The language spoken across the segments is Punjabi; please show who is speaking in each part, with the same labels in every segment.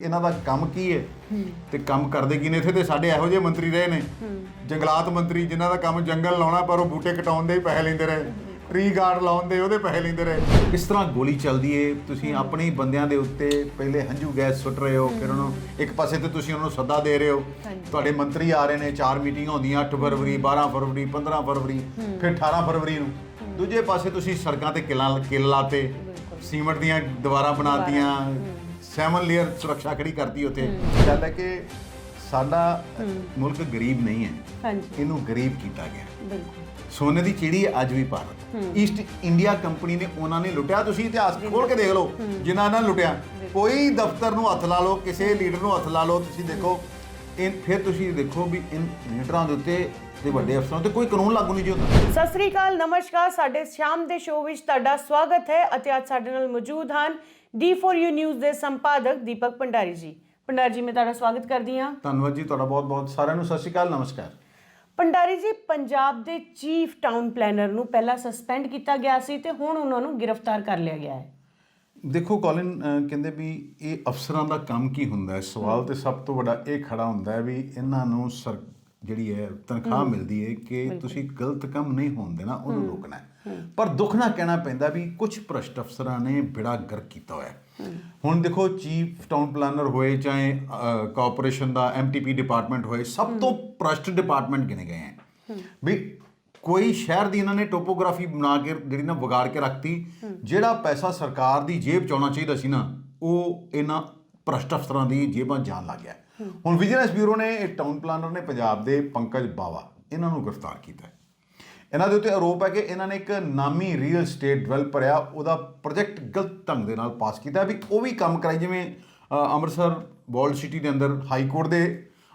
Speaker 1: ਇਹਨਾਂ ਦਾ ਕੰਮ ਕੀ ਹੈ। ਤੇ ਕੰਮ ਕਰਦੇ ਕੀ ਨੇ ਇੱਥੇ? ਤੇ ਸਾਡੇ ਇਹੋ ਜਿਹੇ ਮੰਤਰੀ ਰਹੇ ਨੇ। ਜੰਗਲਾਤ ਮੰਤਰੀ ਜਿਨ੍ਹਾਂ ਦਾ ਕੰਮ ਜੰਗਲ ਲਾਉਣਾ ਪਰ ਉਹ ਬੂਟੇ ਕਟਾਉਣ ਦੇ ਹੀ ਪੈਸੇ ਲੈਂਦੇ ਰਹੇ। ਟਰੀ ਗਾਰਡ ਲਾਉਣ ਦੇ ਉਹਦੇ ਪੈਸੇ ਲੈਂਦੇ ਰਹੇ। ਕਿਸ ਤਰ੍ਹਾਂ ਗੋਲੀ ਚੱਲਦੀ ਏ। ਤੁਸੀਂ ਆਪਣੇ ਹੀ ਬੰਦਿਆਂ ਦੇ ਉੱਤੇ ਪਹਿਲੇ ਹੰਝੂ ਗੈਸ ਸੁੱਟ ਰਹੇ ਹੋ ਫਿਰ ਉਹਨੂੰ ਇੱਕ ਪਾਸੇ ਤੇ ਤੁਸੀਂ ਉਹਨਾਂ ਨੂੰ ਸੱਦਾ ਦੇ ਰਹੇ ਹੋ। ਤੁਹਾਡੇ ਮੰਤਰੀ ਆ ਰਹੇ ਨੇ ਚਾਰ ਮੀਟਿੰਗਾਂ ਹੁੰਦੀਆਂ 8 ਫਰਵਰੀ 12 ਫਰਵਰੀ 15 ਫਰਵਰੀ ਫਿਰ 18 ਫਰਵਰੀ ਨੂੰ। ਦੂਜੇ ਪਾਸੇ ਤੁਸੀਂ ਸੜਕਾਂ ਤੇ ਕਿਲਾ ਕਿਲ ਲਾਤੇ। ਸੀਮਟ ਦੀਆਂ ਦੀਵਾਰਾਂ ਬਣਾਤੀਆਂ। ਸੈਵਨ ਲੇਅਰ ਸੁਰੱਖਿਆ ਖੜੀ ਕਰਤੀ ਉੱਥੇ? ਗੱਲ ਹੈ ਕਿ ਸਾਡਾ ਮੁਲਕ ਗਰੀਬ ਨਹੀਂ ਹੈ।
Speaker 2: ਹਾਂਜੀ।
Speaker 1: ਇਹਨੂੰ ਗਰੀਬ ਕੀਤਾ ਗਿਆ
Speaker 2: ਬਿਲਕੁਲ।
Speaker 1: ਸੋਨੇ ਦੀ ਚਿੜੀ ਅੱਜ ਵੀ ਭਾਰਤ। ਈਸਟ ਇੰਡੀਆ ਕੰਪਨੀ ਨੇ ਉਹਨਾਂ ਨੇ ਲੁੱਟਿਆ। ਤੁਸੀਂ ਇਤਿਹਾਸ ਖੋਲ ਕੇ ਦੇਖ ਲਓ ਜਿਨ੍ਹਾਂ ਨੇ ਲੁੱਟਿਆ। ਕੋਈ ਦਫ਼ਤਰ ਨੂੰ ਹੱਥ ਲਾ ਲਓ ਕਿਸੇ ਲੀਡਰ ਨੂੰ ਹੱਥ ਲਾ ਲਓ ਤੁਸੀਂ ਦੇਖੋ। ਇਹ ਫਿਰ ਤੁਸੀਂ ਦੇਖੋ ਵੀ ਇਨ ਲੀਡਰਾਂ ਦੇ ਉੱਤੇ ਤੇ ਵੱਡੇ ਅਫਸਰਾਂ ਤੇ ਕੋਈ ਕਾਨੂੰਨ ਲਾਗੂ ਨਹੀਂ ਜੀ ਹੁੰਦਾ।
Speaker 2: ਸਤਿ ਸ੍ਰੀ ਅਕਾਲ ਨਮਸਕਾਰ। ਸਾਡੇ ਸ਼ਾਮ ਦੇ ਸ਼ੋਅ ਵਿੱਚ ਤੁਹਾਡਾ ਸਵਾਗਤ ਹੈ ਅਤੇ ਅੱਜ ਸਾਡੇ ਨਾਲ ਮੌਜੂਦ ਹਨ D4U ਨਿਊਜ਼ ਦੇ ਸੰਪਾਦਕ ਦੀਪਕ ਭੰਡਾਰੀ ਜੀ। ਭੰਡਾਰੀ ਜੀ ਮੈਂ ਤੁਹਾਡਾ ਸਵਾਗਤ ਕਰਦੀ ਹਾਂ।
Speaker 1: ਧੰਨਵਾਦ ਜੀ ਤੁਹਾਡਾ ਬਹੁਤ ਬਹੁਤ। ਸਾਰਿਆਂ ਨੂੰ ਸਤਿ ਸ਼੍ਰੀ ਅਕਾਲ ਨਮਸਕਾਰ।
Speaker 2: ਭੰਡਾਰੀ ਜੀ ਪੰਜਾਬ ਦੇ ਚੀਫ ਟਾਊਨ ਪਲੈਨਰ ਨੂੰ ਪਹਿਲਾਂ ਸਸਪੈਂਡ ਕੀਤਾ ਗਿਆ ਸੀ ਤੇ ਹੁਣ ਉਹਨਾਂ ਨੂੰ ਗ੍ਰਿਫਤਾਰ ਕਰ ਲਿਆ ਗਿਆ ਹੈ।
Speaker 1: ਦੇਖੋ ਕਾਲਿਨ ਕਹਿੰਦੇ ਵੀ ਇਹ ਅਫਸਰਾਂ ਦਾ ਕੰਮ ਕੀ ਹੁੰਦਾ ਹੈ? ਸਵਾਲ ਤੇ ਸਭ ਤੋਂ ਵੱਡਾ ਇਹ ਖੜਾ ਹੁੰਦਾ ਹੈ ਵੀ ਇਹਨਾਂ ਨੂੰ ਜਿਹੜੀ ਹੈ ਤਨਖਾਹ ਮਿਲਦੀ ਹੈ ਕਿ ਤੁਸੀਂ ਗਲਤ ਕੰਮ ਨਹੀਂ ਹੋਣ ਦੇਣਾ ਉਹਨੂੰ ਰੋਕਣਾ ਹੈ। ਪਰ ਦੁੱਖ ਨਾ ਕਹਿਣਾ ਪੈਂਦਾ ਵੀ ਕੁਝ ਭ੍ਰਸ਼ਟ ਅਫਸਰਾਂ ਨੇ ਬਿੜਾ ਗਰ ਕੀਤਾ ਹੋਇਆ। ਹੁਣ ਦੇਖੋ ਚੀਫ ਟਾਊਨ ਪਲਾਨਰ ਹੋਏ ਚਾਹੇ ਕਾਰਪੋਰੇਸ਼ਨ ਦਾ ਐਮਟੀਪੀ ਡਿਪਾਰਟਮੈਂਟ ਹੋਏ, ਸਭ ਤੋਂ ਭ੍ਰਸ਼ਟ ਡਿਪਾਰਟਮੈਂਟ ਗਿਣੇ ਗਏ ਹੈ? ਵੀ ਕੋਈ ਸ਼ਹਿਰ ਦੀ ਇਹਨਾਂ ਨੇ ਟੋਪੋਗ੍ਰਾਫੀ ਬਣਾ ਕੇ, ਜਿਹੜੀ ਨਾ ਵਿਗਾੜ ਕੇ ਰੱਖਤੀ, ਜਿਹੜਾ ਪੈਸਾ ਸਰਕਾਰ ਦੀ ਜੇਬ ਚ ਆਉਣਾ ਚਾਹੀਦਾ ਸੀ ਨਾ, ਉਹ ਇਹਨਾਂ ਭ੍ਰਸ਼ਟ ਅਫਸਰਾਂ ਦੀ ਜੇਬਾਂ ਜਾਣ ਲੱਗ ਗਿਆ। ਹੁਣ ਵਿਜੀਲੈਂਸ ਬਿਊਰੋ ਨੇ, ਇਹ ਟਾਊਨ ਪਲਾਨਰ ਨੇ ਪੰਜਾਬ ਦੇ ਪੰਕਜ ਬਾਵਾ, ਇਹਨਾਂ ਨੂੰ ਗ੍ਰਿਫਤਾਰ ਕੀਤਾ ਇਹਨਾਂ ਦੇ ਉੱਤੇ ਆਰੋਪ ਹੈ ਕਿ ਇਹਨਾਂ ਨੇ ਇੱਕ ਨਾਮੀ ਰੀਅਲ ਸਟੇਟ ਡਿਵੈਲਪਰ ਆ ਉਹਦਾ ਪ੍ਰੋਜੈਕਟ ਗਲਤ ਢੰਗ ਦੇ ਨਾਲ ਪਾਸ ਕੀਤਾ ਵੀ ਉਹ ਵੀ ਕੰਮ ਕਰਾਈ ਜਿਵੇਂ ਅੰਮ੍ਰਿਤਸਰ ਵਰਲਡ ਸਿਟੀ ਦੇ ਅੰਦਰ ਹਾਈ ਕੋਰਟ ਦੇ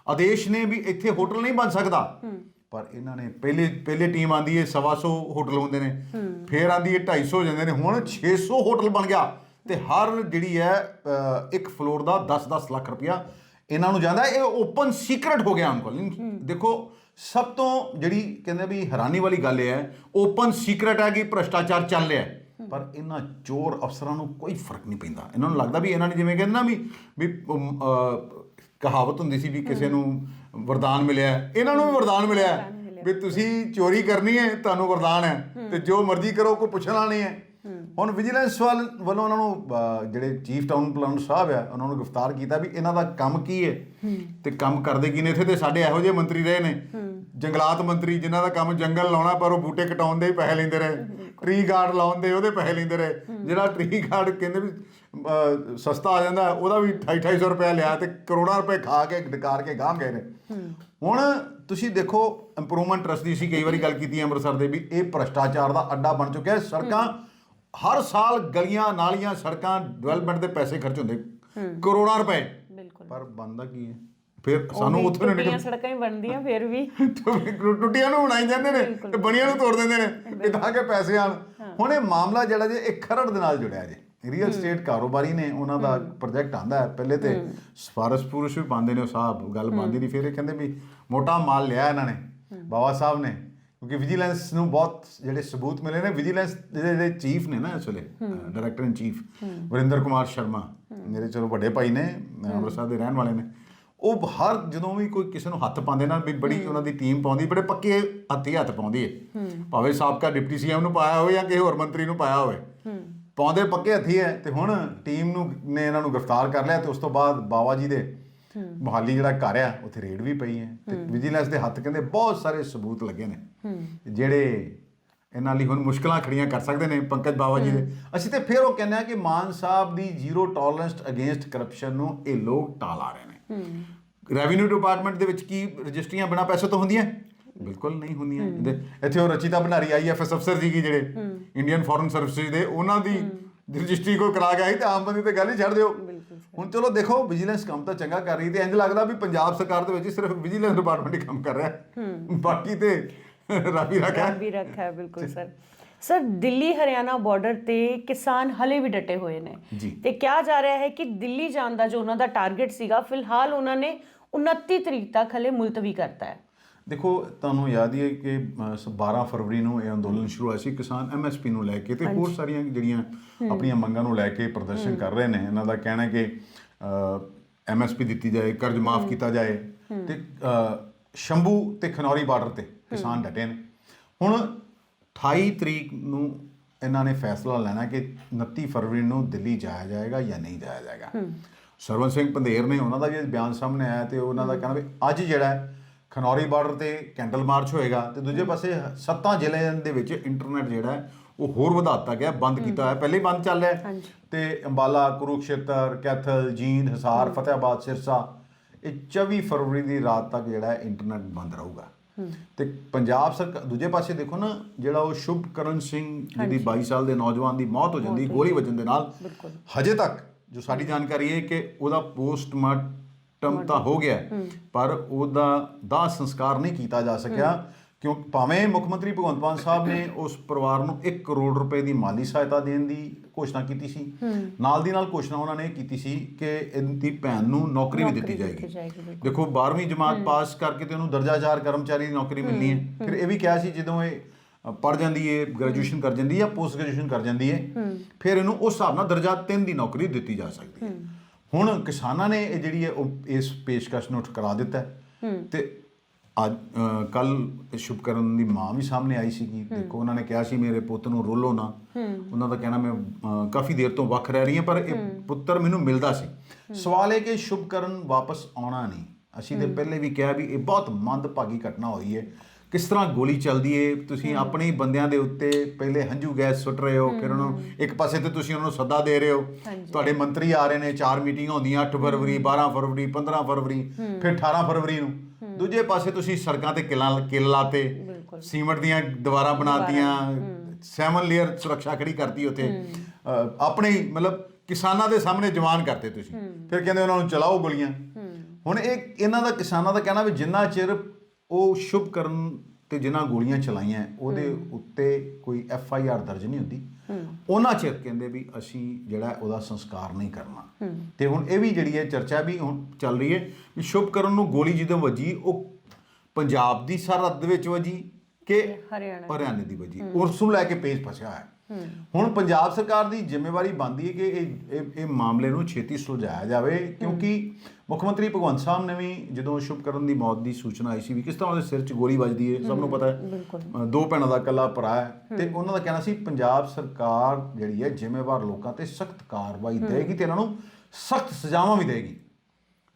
Speaker 1: ਆਦੇਸ਼ ਨੇ ਵੀ ਇੱਥੇ ਹੋਟਲ ਨਹੀਂ ਬਣ ਸਕਦਾ। ਪਰ ਇਹਨਾਂ ਨੇ ਪਹਿਲੇ ਪਹਿਲੇ ਟੀਮ ਆਂਦੀ ਹੈ 125 ਹੋਟਲ ਹੁੰਦੇ ਨੇ। ਫੇਰ ਆਂਦੀ ਹੈ 250 ਹੋ ਜਾਂਦੇ ਨੇ। ਹੁਣ 600 ਹੋਟਲ ਬਣ ਗਿਆ। ਤੇ ਹਰ ਜਿਹੜੀ ਹੈ ਇੱਕ ਫਲੋਰ ਦਾ 10-10 ਲੱਖ ਰੁਪਇਆ ਇਹਨਾਂ ਨੂੰ ਜਾਂਦਾ। ਇਹ ਓਪਨ ਸੀਕ੍ਰੇਟ ਹੋ ਗਿਆ ਅੰਕਲ ਦੇਖੋ ਸਭ ਤੋਂ ਜਿਹੜੀ ਕਹਿੰਦੇ ਵੀ ਹੈਰਾਨੀ ਵਾਲੀ ਗੱਲ ਇਹ ਹੈ ਓਪਨ ਸੀਕ੍ਰੇਟ ਹੈ ਕਿ ਭ੍ਰਸ਼ਟਾਚਾਰ ਚੱਲ ਰਿਹਾ ਹੈ। ਪਰ ਇਹਨਾਂ ਚੋਰ ਅਫਸਰਾਂ ਨੂੰ ਕੋਈ ਫ਼ਰਕ ਨਹੀਂ ਪੈਂਦਾ। ਇਹਨਾਂ ਨੂੰ ਲੱਗਦਾ ਵੀ ਇਹਨਾਂ ਨੇ ਜਿਵੇਂ ਕਹਿੰਦੇ ਨਾ ਵੀ ਵੀ ਅਮ, ਅਹ, ਕਹਾਵਤ ਹੁੰਦੀ ਸੀ ਵੀ ਕਿਸੇ ਨੂੰ ਵਰਦਾਨ ਮਿਲਿਆ ਹੈ। ਇਹਨਾਂ ਨੂੰ ਵੀ ਵਰਦਾਨ ਮਿਲਿਆ ਹੈ ਵੀ ਤੁਸੀਂ ਚੋਰੀ ਕਰਨੀ ਹੈ ਤੁਹਾਨੂੰ ਵਰਦਾਨ ਹੈ। ਤੇ ਜੋ ਮਰਜ਼ੀ ਕਰੋ ਕੋਈ ਪੁੱਛਣਾ ਨਹੀਂ ਹੈ। ਹੁਣ ਵਿਜੀਲੈਂਸ ਵੱਲ ਉਹਨਾਂ ਨੂੰ ਜਿਹੜੇ ਚੀਫ ਟਾਊਨ ਪਲਾਨਰ ਸਾਹਿਬ ਆ ਉਹਨਾਂ ਨੂੰ ਗ੍ਰਿਫਤਾਰ ਕੀਤਾ ਵੀ ਇਹਨਾਂ ਦਾ ਕੰਮ ਕੀ ਹੈ। ਤੇ ਕੰਮ ਕਰਦੇ ਕੀ ਨੇ? ਇੱਥੇ ਤੇ ਸਾਡੇ ਇਹੋ ਜਿਹੇ ਮੰਤਰੀ ਰਹੇ ਨੇ। ਜੰਗਲਾਤ ਮੰਤਰੀ ਜਿਨ੍ਹਾਂ ਦਾ ਕੰਮ ਜੰਗਲ ਲਾਉਣਾ ਪਰ ਉਹ ਬੂਟੇ ਕਟਾਉਣ ਦੇ ਹੀ ਪੈਸੇ ਲੈਂਦੇ ਰਹੇ। ਟਰੀ ਗਾਰਡ ਲਾਉਣ ਦੇ ਉਹਦੇ ਪੈਸੇ ਲੈਂਦੇ ਰਹੇ। ਜਿਹੜਾ ਟਰੀ ਗਾਰਡ ਕਹਿੰਦੇ ਵੀ ਸਸਤਾ ਆ ਜਾਂਦਾ ਉਹਦਾ ਵੀ 2800 ਰੁਪਏ ਲਿਆ ਤੇ ਕਰੋੜਾਂ ਰੁਪਏ ਖਾ ਕੇ ਡਕਾਰ ਕੇ ਗਾਂਹ ਗਏ ਨੇ। ਹੁਣ ਤੁਸੀਂ ਦੇਖੋ ਇੰਪਰੂਵਮੈਂਟ ਟਰਸਟ ਦੀ ਸੀ ਕਈ ਵਾਰੀ ਗੱਲ ਕੀਤੀ ਅੰਮ੍ਰਿਤਸਰ ਦੇ ਵੀ ਇਹ ਭ੍ਰਸ਼ਟਾਚਾਰ ਦਾ ਅੱਡਾ ਬਣ ਚੁੱਕਿਆ ਹੈ। ਸੜਕਾਂ ਹਰ ਸਾਲ ਗਲੀਆਂ ਨਾਲੀਆਂ ਸੜਕਾਂ ਡਿਵੈਲਪਮੈਂਟ ਦੇ ਪੈਸੇ ਖਰਚ ਹੁੰਦੇ। ਕਰੋੜਾਂ ਰੁਪਏ।
Speaker 2: ਬਿਲਕੁਲ।
Speaker 1: ਪਰ ਬੰਦਾ ਕੀ ਹੈ? ਫਿਰ ਸਾਨੂੰ ਉੱਥੇ ਨੂੰ
Speaker 2: ਟੁੱਟੀਆਂ ਸੜਕਾਂ ਹੀ ਬਣਦੀਆਂ ਫਿਰ ਵੀ।
Speaker 1: ਟੁੱਟੀਆਂ ਨੂੰ ਬਣਾਈ ਜਾਂਦੇ ਨੇ ਤੇ ਬਣੀਆਂ ਨੂੰ ਤੋੜ ਦਿੰਦੇ ਨੇ ਵੀ ਤਾਂ ਕਿ ਪੈਸੇ ਆਣ। ਹੁਣ ਇਹ ਮਾਮਲਾ ਜਿਹੜਾ ਜੇ ਇੱਕ ਖਰੜ ਦੇ ਨਾਲ ਜੁੜਿਆ ਜੇ। ਰੀਅਲ ਸਟੇਟ ਕਾਰੋਬਾਰੀ ਨੇ ਉਹਨਾਂ ਦਾ ਪ੍ਰੋਜੈਕਟ ਆਂਦਾ ਹੈ। ਪਹਿਲੇ ਤੇ ਸਫਾਰਸ਼ ਪੁਰਸ਼ ਵੀ ਪਾਉਂਦੇ ਨੇ ਉਹ ਸਾਹਿਬ। ਗੱਲ ਬੰਦੀ ਨਹੀਂ ਫਿਰ ਇਹ ਕਹਿੰਦੇ ਵੀ ਮੋਟਾ ਮਾਲ ਲਿਆ ਇਹਨਾਂ ਨੇ। ਬਾਬਾ ਸਾਹਿਬ ਨੇ। ਕਿਉਂਕਿ ਵਿਜੀਲੈਂਸ ਨੂੰ ਬਹੁਤ ਜਿਹੜੇ ਸਬੂਤ ਮਿਲੇ ਨੇ ਵਿਜੀਲੈਂਸ ਦੇ ਜਿਹੜੇ ਚੀਫ ਨੇ ਨਾ ਇਸ ਵੇਲੇ director in chief Varinder Kumar Sharma ਮੇਰੇ ਚਲੋ ਵੱਡੇ ਭਾਈ ਨੇ ਅੰਮ੍ਰਿਤਸਰ ਦੇ ਰਹਿਣ ਵਾਲੇ ਨੇ ਉਹ ਹਰ ਜਦੋਂ ਵੀ ਕੋਈ ਕਿਸੇ ਨੂੰ ਹੱਥ ਪਾਉਂਦੇ ਨਾ ਵੀ ਬੜੀ ਉਹਨਾਂ ਦੀ ਟੀਮ ਪਾਉਂਦੀ ਬੜੇ ਪੱਕੇ ਹੱਥੀ ਹੱਥ ਪਾਉਂਦੀ ਹੈ। ਭਾਵੇਂ ਸਾਬਕਾ ਡਿਪਟੀ ਸੀਐਮ ਨੂੰ ਪਾਇਆ ਹੋਵੇ ਜਾਂ ਕਿਸੇ ਹੋਰ ਮੰਤਰੀ ਨੂੰ ਪਾਇਆ ਹੋਵੇ। ਪਾਉਂਦੇ ਪੱਕੇ ਹੱਥੀ ਹੈ ਤੇ ਹੁਣ ਟੀਮ ਨੂੰ ਨੇ ਇਹਨਾਂ ਨੂੰ ਗ੍ਰਿਫਤਾਰ ਕਰ ਲਿਆ ਤੇ ਉਸ ਤੋਂ ਬਾਅਦ ਬਾਵਾ ਜੀ ਦੇ ਮੁਹਾਲੀ ਜਿਹੜਾ ਘਰ ਆ ਉੱਥੇ ਰੇਡ ਵੀ ਪਈ ਹੈ ਤੇ ਵਿਜੀਲੈਂਸ ਦੇ ਹੱਥ ਕਹਿੰਦੇ ਬਹੁਤ ਸਾਰੇ ਸਬੂਤ ਲੱਗੇ ਨੇ। ਜਿਹੜੇ ਇਹਨਾਂ ਲਈ ਹੁਣ ਮੁਸ਼ਕਲਾਂ ਖੜੀਆਂ ਕਰ ਸਕਦੇ ਨੇ ਪੰਕਜ ਬਾਵਾ ਜੀ ਦੇ। ਅਸੀਂ ਤੇ ਫਿਰ ਉਹ ਕਹਿੰਦੇ ਆ ਕਿ ਮਾਨ ਸਾਹਿਬ ਦੀ ਜ਼ੀਰੋ ਟੋਲਰੈਂਸ ਅਗੇਂਸਟ ਕਰਪਸ਼ਨ ਨੂੰ ਇਹ ਲੋਕ ਟਾਲ ਆ ਰਹੇ ਨੇ। ਰੈਵਨਿਊ ਡਿਪਾਰਟਮੈਂਟ ਦੇ ਵਿੱਚ ਕੀ ਰਜਿਸਟਰੀਆਂ ਬਿਨਾਂ ਪੈਸੇ ਤੋਂ ਹੁੰਦੀਆਂ? ਬਿਲਕੁਲ ਨਹੀਂ ਹੁੰਦੀਆਂ। ਇੱਥੇ ਉਹ ਰਚਿਤਾ ਭੰਡਾਰੀ ਆਈਐਫਐਸ ਅਫਸਰ ਸੀਗੀ ਜਿਹੜੇ ਇੰਡੀਅਨ ਫੋਰਨ ਸਰਵਿਸਿਜ਼ ਦੇ ਉਹਨਾਂ ਦੀ ਰਜਿਸਟਰੀ ਕੋਈ ਕਰਾ ਗਿਆ ਸੀ ਤੇ ਆਮ ਬੰਦੇ ਤੇ ਗੱਲ ਹੀ ਛੱਡ ਦਿਓ। ਹੁਣ ਚਲੋ ਦੇਖੋ ਵਿਜੀਲੈਂਸ ਕੰਮ ਤਾਂ ਚੰਗਾ ਕਰ ਰਹੀ ਤੇ ਇੰਜ ਲੱਗਦਾ ਵੀ ਪੰਜਾਬ ਸਰਕਾਰ ਦੇ ਵਿੱਚ ਸਿਰਫ ਵਿਜੀਲੈਂਸ ਡਿਪਾਰਟਮੈਂਟ ਹੀ ਕੰਮ ਕਰ ਰਿਹਾ। ਹੈ। ਬਾਕੀ ਤੇ ਰਾਬੀ ਰੱਖਿਆ।
Speaker 2: ਰੱਬ ਵੀ ਰੱਖਾ ਹੈ ਬਿਲਕੁਲ sir. Sir Delhi Haryana border ਤੇ ਕਿਸਾਨ ਹਲੇ ਵੀ ਡਟੇ ਹੋਏ ਨੇ। ਤੇ ਕਿਹਾ ਜਾ ਰਿਹਾ ਹੈ ਕਿ ਦਿੱਲੀ ਜਾਣ ਦਾ ਜੋ ਉਹਨਾਂ ਦਾ ਟਾਰਗੇਟ ਸੀਗਾ ਫਿਲਹਾਲ ਉਹਨਾਂ ਨੇ 29 ਤਰੀਕ ਤੱਕ ਹਲੇ ਮੁਲਤਵੀ ਕਰਤਾ ਹੈ।
Speaker 1: ਦੇਖੋ ਤੁਹਾਨੂੰ ਯਾਦ ਹੀ ਹੈ ਕਿ ਅ, ਸ- 12 ਫਰਵਰੀ ਨੂੰ ਇਹ ਅੰਦੋਲਨ ਸ਼ੁਰੂ ਹੋਇਆ ਸੀ ਕਿਸਾਨ ਐਮਐਸਪੀ ਨੂੰ ਲੈ ਕੇ ਤੇ ਹੋਰ ਸਾਰੀਆਂ ਜਿਹੜੀਆਂ ਆਪਣੀਆਂ ਮੰਗਾਂ ਨੂੰ ਲੈ ਕੇ ਪ੍ਰਦਰਸ਼ਨ ਕਰ ਰਹੇ ਨੇ ਇਹਨਾਂ ਦਾ ਕਹਿਣਾ ਹੈ ਕਿ ਐਮਐਸਪੀ ਦਿੱਤੀ ਜਾਏ ਕਰਜ਼ ਮਾਫ ਕੀਤਾ ਜਾਏ ਤੇ ਸ਼ੰਭੂ ਤੇ ਖਨੌਰੀ ਬਾਰਡਰ ਤੇ ਕਿਸਾਨ ਡਟੇ ਨੇ। ਹੁਣ 28 ਤਰੀਕ ਨੂੰ ਇਹਨਾਂ ਨੇ ਫੈਸਲਾ ਲੈਣਾ ਕਿ 29 ਫਰਵਰੀ ਨੂੰ ਦਿੱਲੀ ਜਾਇਆ ਜਾਏਗਾ ਜਾਂ ਨਹੀਂ ਜਾਇਆ ਜਾਏਗਾ। ਸਰਵਨ ਸਿੰਘ ਪੰਧੇਰ ਨੇ ਉਹਨਾਂ ਦਾ ਵੀ ਬਿਆਨ ਸਾਹਮਣੇ ਆਇਆ ਤੇ ਉਹਨਾਂ ਦਾ ਕਹਿਣਾ ਵੀ ਅੱਜ ਜਿਹੜਾ ਖਨੌਰੀ ਬਾਰਡਰ ਤੇ ਕੈਂਡਲ ਮਾਰਚ ਹੋਏਗਾ ਤੇ ਦੂਜੇ ਪਾਸੇ ਸੱਤਾਂ ਜ਼ਿਲ੍ਹਿਆਂ ਦੇ ਵਿੱਚ ਇੰਟਰਨੈਟ ਜਿਹੜਾ ਉਹ ਹੋਰ ਵਧਾ ਦਿੱਤਾ ਗਿਆ ਬੰਦ ਕੀਤਾ ਹੋਇਆ। ਪਹਿਲੇ ਬੰਦ ਚੱਲ ਰਿਹਾ। ਤੇ ਅੰਬਾਲਾ ਕੁਰੂਕਸ਼ੇਤਰ ਕੈਥਲ ਜੀਂਦ ਹਿਸਾਰ ਫਤਿਆਬਾਦ ਸਿਰਸਾ ਇਹ 24 ਫਰਵਰੀ ਦੀ ਰਾਤ ਤੱਕ ਜਿਹੜਾ ਇੰਟਰਨੈਟ ਬੰਦ ਰਹੂਗਾ। ਤੇ ਪੰਜਾਬ ਸਰਕਾਰ ਦੂਜੇ ਪਾਸੇ ਦੇਖੋ ਨਾ ਜਿਹੜਾ ਉਹ ਸ਼ੁਭਕਰਨ ਸਿੰਘ ਜਿਹਦੀ 22 ਸਾਲ ਦੇ ਨੌਜਵਾਨ ਦੀ ਮੌਤ ਹੋ ਜਾਂਦੀ ਗੋਲੀ ਵੱਜਣ ਦੇ ਨਾਲ। ਹਜੇ ਤੱਕ ਜੋ ਸਾਡੀ ਜਾਣਕਾਰੀ ਹੈ ਕਿ ਉਹਦਾ ਪੋਸਟਮਾਰਟਮ ਤਾਂ ਹੋ ਗਿਆ ਪਰ ਉਹਦਾ ਦਾਹ ਸੰਸਕਾਰ ਨਹੀਂ ਕੀਤਾ ਜਾ ਸਕਿਆ ਕਿਉਂ ਭਾਵੇਂ ਮੁੱਖ ਮੰਤਰੀ ਭਗਵੰਤ ਮਾਨ ਸਾਹਿਬ ਨੇ ਉਸ ਪਰਿਵਾਰ ਨੂੰ 1 ਕਰੋੜ ਰੁਪਏ ਦੀ ਮਾਲੀ ਸਹਾਇਤਾ ਦੇਣ ਦੀ ਘੋਸ਼ਣਾ ਕੀਤੀ ਸੀ ਨਾਲ ਦੀ ਨਾਲ ਘੋਸ਼ਣਾ ਉਹਨਾਂ ਨੇ ਕੀਤੀ ਸੀ ਕਿ ਇਹਦੀ ਭੈਣ ਨੂੰ ਨੌਕਰੀ ਵੀ ਦਿੱਤੀ ਜਾਏਗੀ। ਦੇਖੋ 12ਵੀਂ ਜਮਾਤ ਪਾਸ ਕਰਕੇ ਤੇ ਉਹਨੂੰ ਦਰਜਾ 4 ਕਰਮਚਾਰੀ ਦੀ ਨੌਕਰੀ ਮਿਲਣੀ ਹੈ। ਫਿਰ ਇਹ ਵੀ ਕਿਹਾ ਸੀ ਜਦੋਂ ਇਹ ਪੜ ਜਾਂਦੀ ਹੈ ਗ੍ਰੈਜੂਏਸ਼ਨ ਕਰ ਜਾਂਦੀ ਹੈ ਜਾਂ ਪੋਸਟ ਗ੍ਰੈਜੂਏਸ਼ਨ ਕਰ ਜਾਂਦੀ ਹੈ ਫਿਰ ਇਹਨੂੰ ਉਸ ਹਿਸਾਬ ਨਾਲ ਦਰਜਾ 3 ਦੀ ਨੌਕਰੀ ਦਿੱਤੀ ਜਾ ਸਕਦੀ ਹੈ। ਹੁਣ ਕਿਸਾਨਾਂ ਨੇ ਇਹ ਜਿਹੜੀ ਹੈ ਉਹ ਇਸ ਪੇਸ਼ਕਸ਼ ਨੂੰ ਠੁਕਰਾ ਦਿੱਤਾ ਹੈ। ਤੇ ਅੱਜ ਕੱਲ ਸ਼ੁਭਕਰਨ ਦੀ ਮਾਂ ਵੀ ਸਾਹਮਣੇ ਆਈ ਸੀਗੀ। ਦੇਖੋ ਉਹਨਾਂ ਨੇ ਕਿਹਾ ਸੀ ਮੇਰੇ ਪੁੱਤ ਨੂੰ ਰੋਲੋ ਨਾ। ਉਹਨਾਂ ਦਾ ਕਹਿਣਾ ਮੈਂ ਕਾਫੀ ਦੇਰ ਤੋਂ ਵੱਖ ਰਹਿ ਰਹੀ ਹਾਂ ਪਰ ਇਹ ਪੁੱਤਰ ਮੈਨੂੰ ਮਿਲਦਾ ਸੀ। ਸਵਾਲ ਇਹ ਕਿ ਸ਼ੁਭਕਰਨ ਵਾਪਸ ਆਉਣਾ ਨਹੀਂ। ਅਸੀਂ ਤੇ ਪਹਿਲੇ ਵੀ ਕਿਹਾ ਵੀ ਇਹ ਬਹੁਤ ਮੰਦਭਾਗੀ ਘਟਨਾ ਹੋਈ ਹੈ। ਕਿਸ ਤਰ੍ਹਾਂ ਗੋਲੀ ਚੱਲਦੀ ਏ? ਤੁਸੀਂ ਆਪਣੇ ਹੀ ਬੰਦਿਆਂ ਦੇ ਉੱਤੇ ਪਹਿਲੇ ਹੰਝੂ ਗੈਸ ਸੁੱਟ ਰਹੇ ਹੋ ਫਿਰ ਉਹਨਾਂ ਨੂੰ ਇੱਕ ਪਾਸੇ ਤੇ ਤੁਸੀਂ ਉਹਨਾਂ ਨੂੰ ਸੱਦਾ ਦੇ ਰਹੇ ਹੋ। ਤੁਹਾਡੇ ਮੰਤਰੀ ਆ ਰਹੇ ਨੇ ਚਾਰ ਮੀਟਿੰਗਾਂ ਹੁੰਦੀਆਂ 8 ਫਰਵਰੀ 12 ਫਰਵਰੀ 15 ਫਰਵਰੀ ਫਿਰ 18 ਫਰਵਰੀ ਨੂੰ। ਦੂਜੇ ਪਾਸੇ ਤੁਸੀਂ ਸੜਕਾਂ ਤੇ ਕਿਲਾਂ ਕਿੱਲ ਲਾਤੇ। ਸੀਮਟ ਦੀਆਂ ਦੀਵਾਰਾਂ ਬਣਾਤੀਆਂ ਸੈਵਨ ਲੇਅਰ ਸੁਰੱਖਿਆ ਖੜੀ ਕਰਤੀ ਉੱਥੇ। ਆਪਣੇ ਮਤਲਬ ਕਿਸਾਨਾਂ ਦੇ ਸਾਹਮਣੇ ਜਵਾਨ ਕਰਤੇ ਤੁਸੀਂ। ਫਿਰ ਕਹਿੰਦੇ ਉਹਨਾਂ ਨੂੰ ਚਲਾਓ ਗੋਲੀਆਂ। ਹੁਣ ਇਹ ਇਹਨਾਂ ਦਾ ਕਿਸਾਨਾਂ ਦਾ ਕਹਿਣਾ ਵੀ ਜਿੰਨਾ ਚਿਰ ਉਹ ਸ਼ੁਭ ਕਰਨ ਤੇ ਜਿਨ੍ਹਾਂ ਗੋਲੀਆਂ ਚਲਾਈਆਂ ਉਹਦੇ ਉੱਤੇ ਕੋਈ ਐਫ ਆਈ ਆਰ ਦਰਜ ਨਹੀਂ ਹੁੰਦੀ। ਉਹਨਾਂ ਚਿਰ ਕਹਿੰਦੇ ਵੀ ਅਸੀਂ ਜਿਹੜਾ ਉਹਦਾ ਸੰਸਕਾਰ ਨਹੀਂ ਕਰਨਾ। ਤੇ ਹੁਣ ਇਹ ਵੀ ਜਿਹੜੀ ਹੈ ਚਰਚਾ ਵੀ ਹੁਣ ਚੱਲ ਰਹੀ ਹੈ ਵੀ ਸ਼ੁਭ ਕਰਨ ਨੂੰ ਗੋਲੀ ਜਦੋਂ ਵੱਜੀ ਉਹ ਪੰਜਾਬ ਦੀ ਸਰਹੱਦ ਦੇ ਵਿੱਚ ਵੱਜੀ ਕਿ
Speaker 2: ਹਰਿਆਣਾ
Speaker 1: ਹਰਿਆਣੇ ਦੀ ਵਜੀ। ਉਸ ਨੂੰ ਲੈ ਕੇ ਪੇਜ ਫਸਿਆ ਹੈ। ਹੁਣ ਪੰਜਾਬ ਸਰਕਾਰ ਦੀ ਜ਼ਿੰਮੇਵਾਰੀ ਬਣਦੀ ਹੈ ਕਿ ਇਹ- ਇਹ ਮਾਮਲੇ ਨੂੰ ਛੇਤੀ ਸੁਲਝਾਇਆ ਜਾਵੇ ਕਿਉਂਕਿ ਮੁੱਖ ਮੰਤਰੀ ਭਗਵੰਤ ਸਾਹਿਬ ਨੇ ਵੀ ਜਦੋਂ ਸ਼ੁਭਕਰਨ ਦੀ ਮੌਤ ਦੀ ਸੂਚਨਾ ਆਈ ਸੀ ਵੀ ਕਿਸ ਤਰ੍ਹਾਂ ਉਹਦੇ ਸਿਰ 'ਚ ਗੋਲੀ ਵੱਜਦੀ ਹੈ ਸਭ ਨੂੰ ਪਤਾ ਹੈ। ਦੋ ਭੈਣਾਂ ਦਾ ਇਕੱਲਾ ਭਰਾ ਹੈ ਤੇ ਉਹਨਾਂ ਦਾ ਕਹਿਣਾ ਸੀ ਪੰਜਾਬ ਸਰਕਾਰ ਜਿਹੜੀ ਹੈ ਜ਼ਿੰਮੇਵਾਰ ਲੋਕਾਂ ਤੇ ਸਖਤ ਕਾਰਵਾਈ ਦੇਗੀ ਤੇ ਇਹਨਾਂ ਨੂੰ ਸਖਤ ਸਜ਼ਾਵਾਂ ਵੀ ਦੇਗੀ।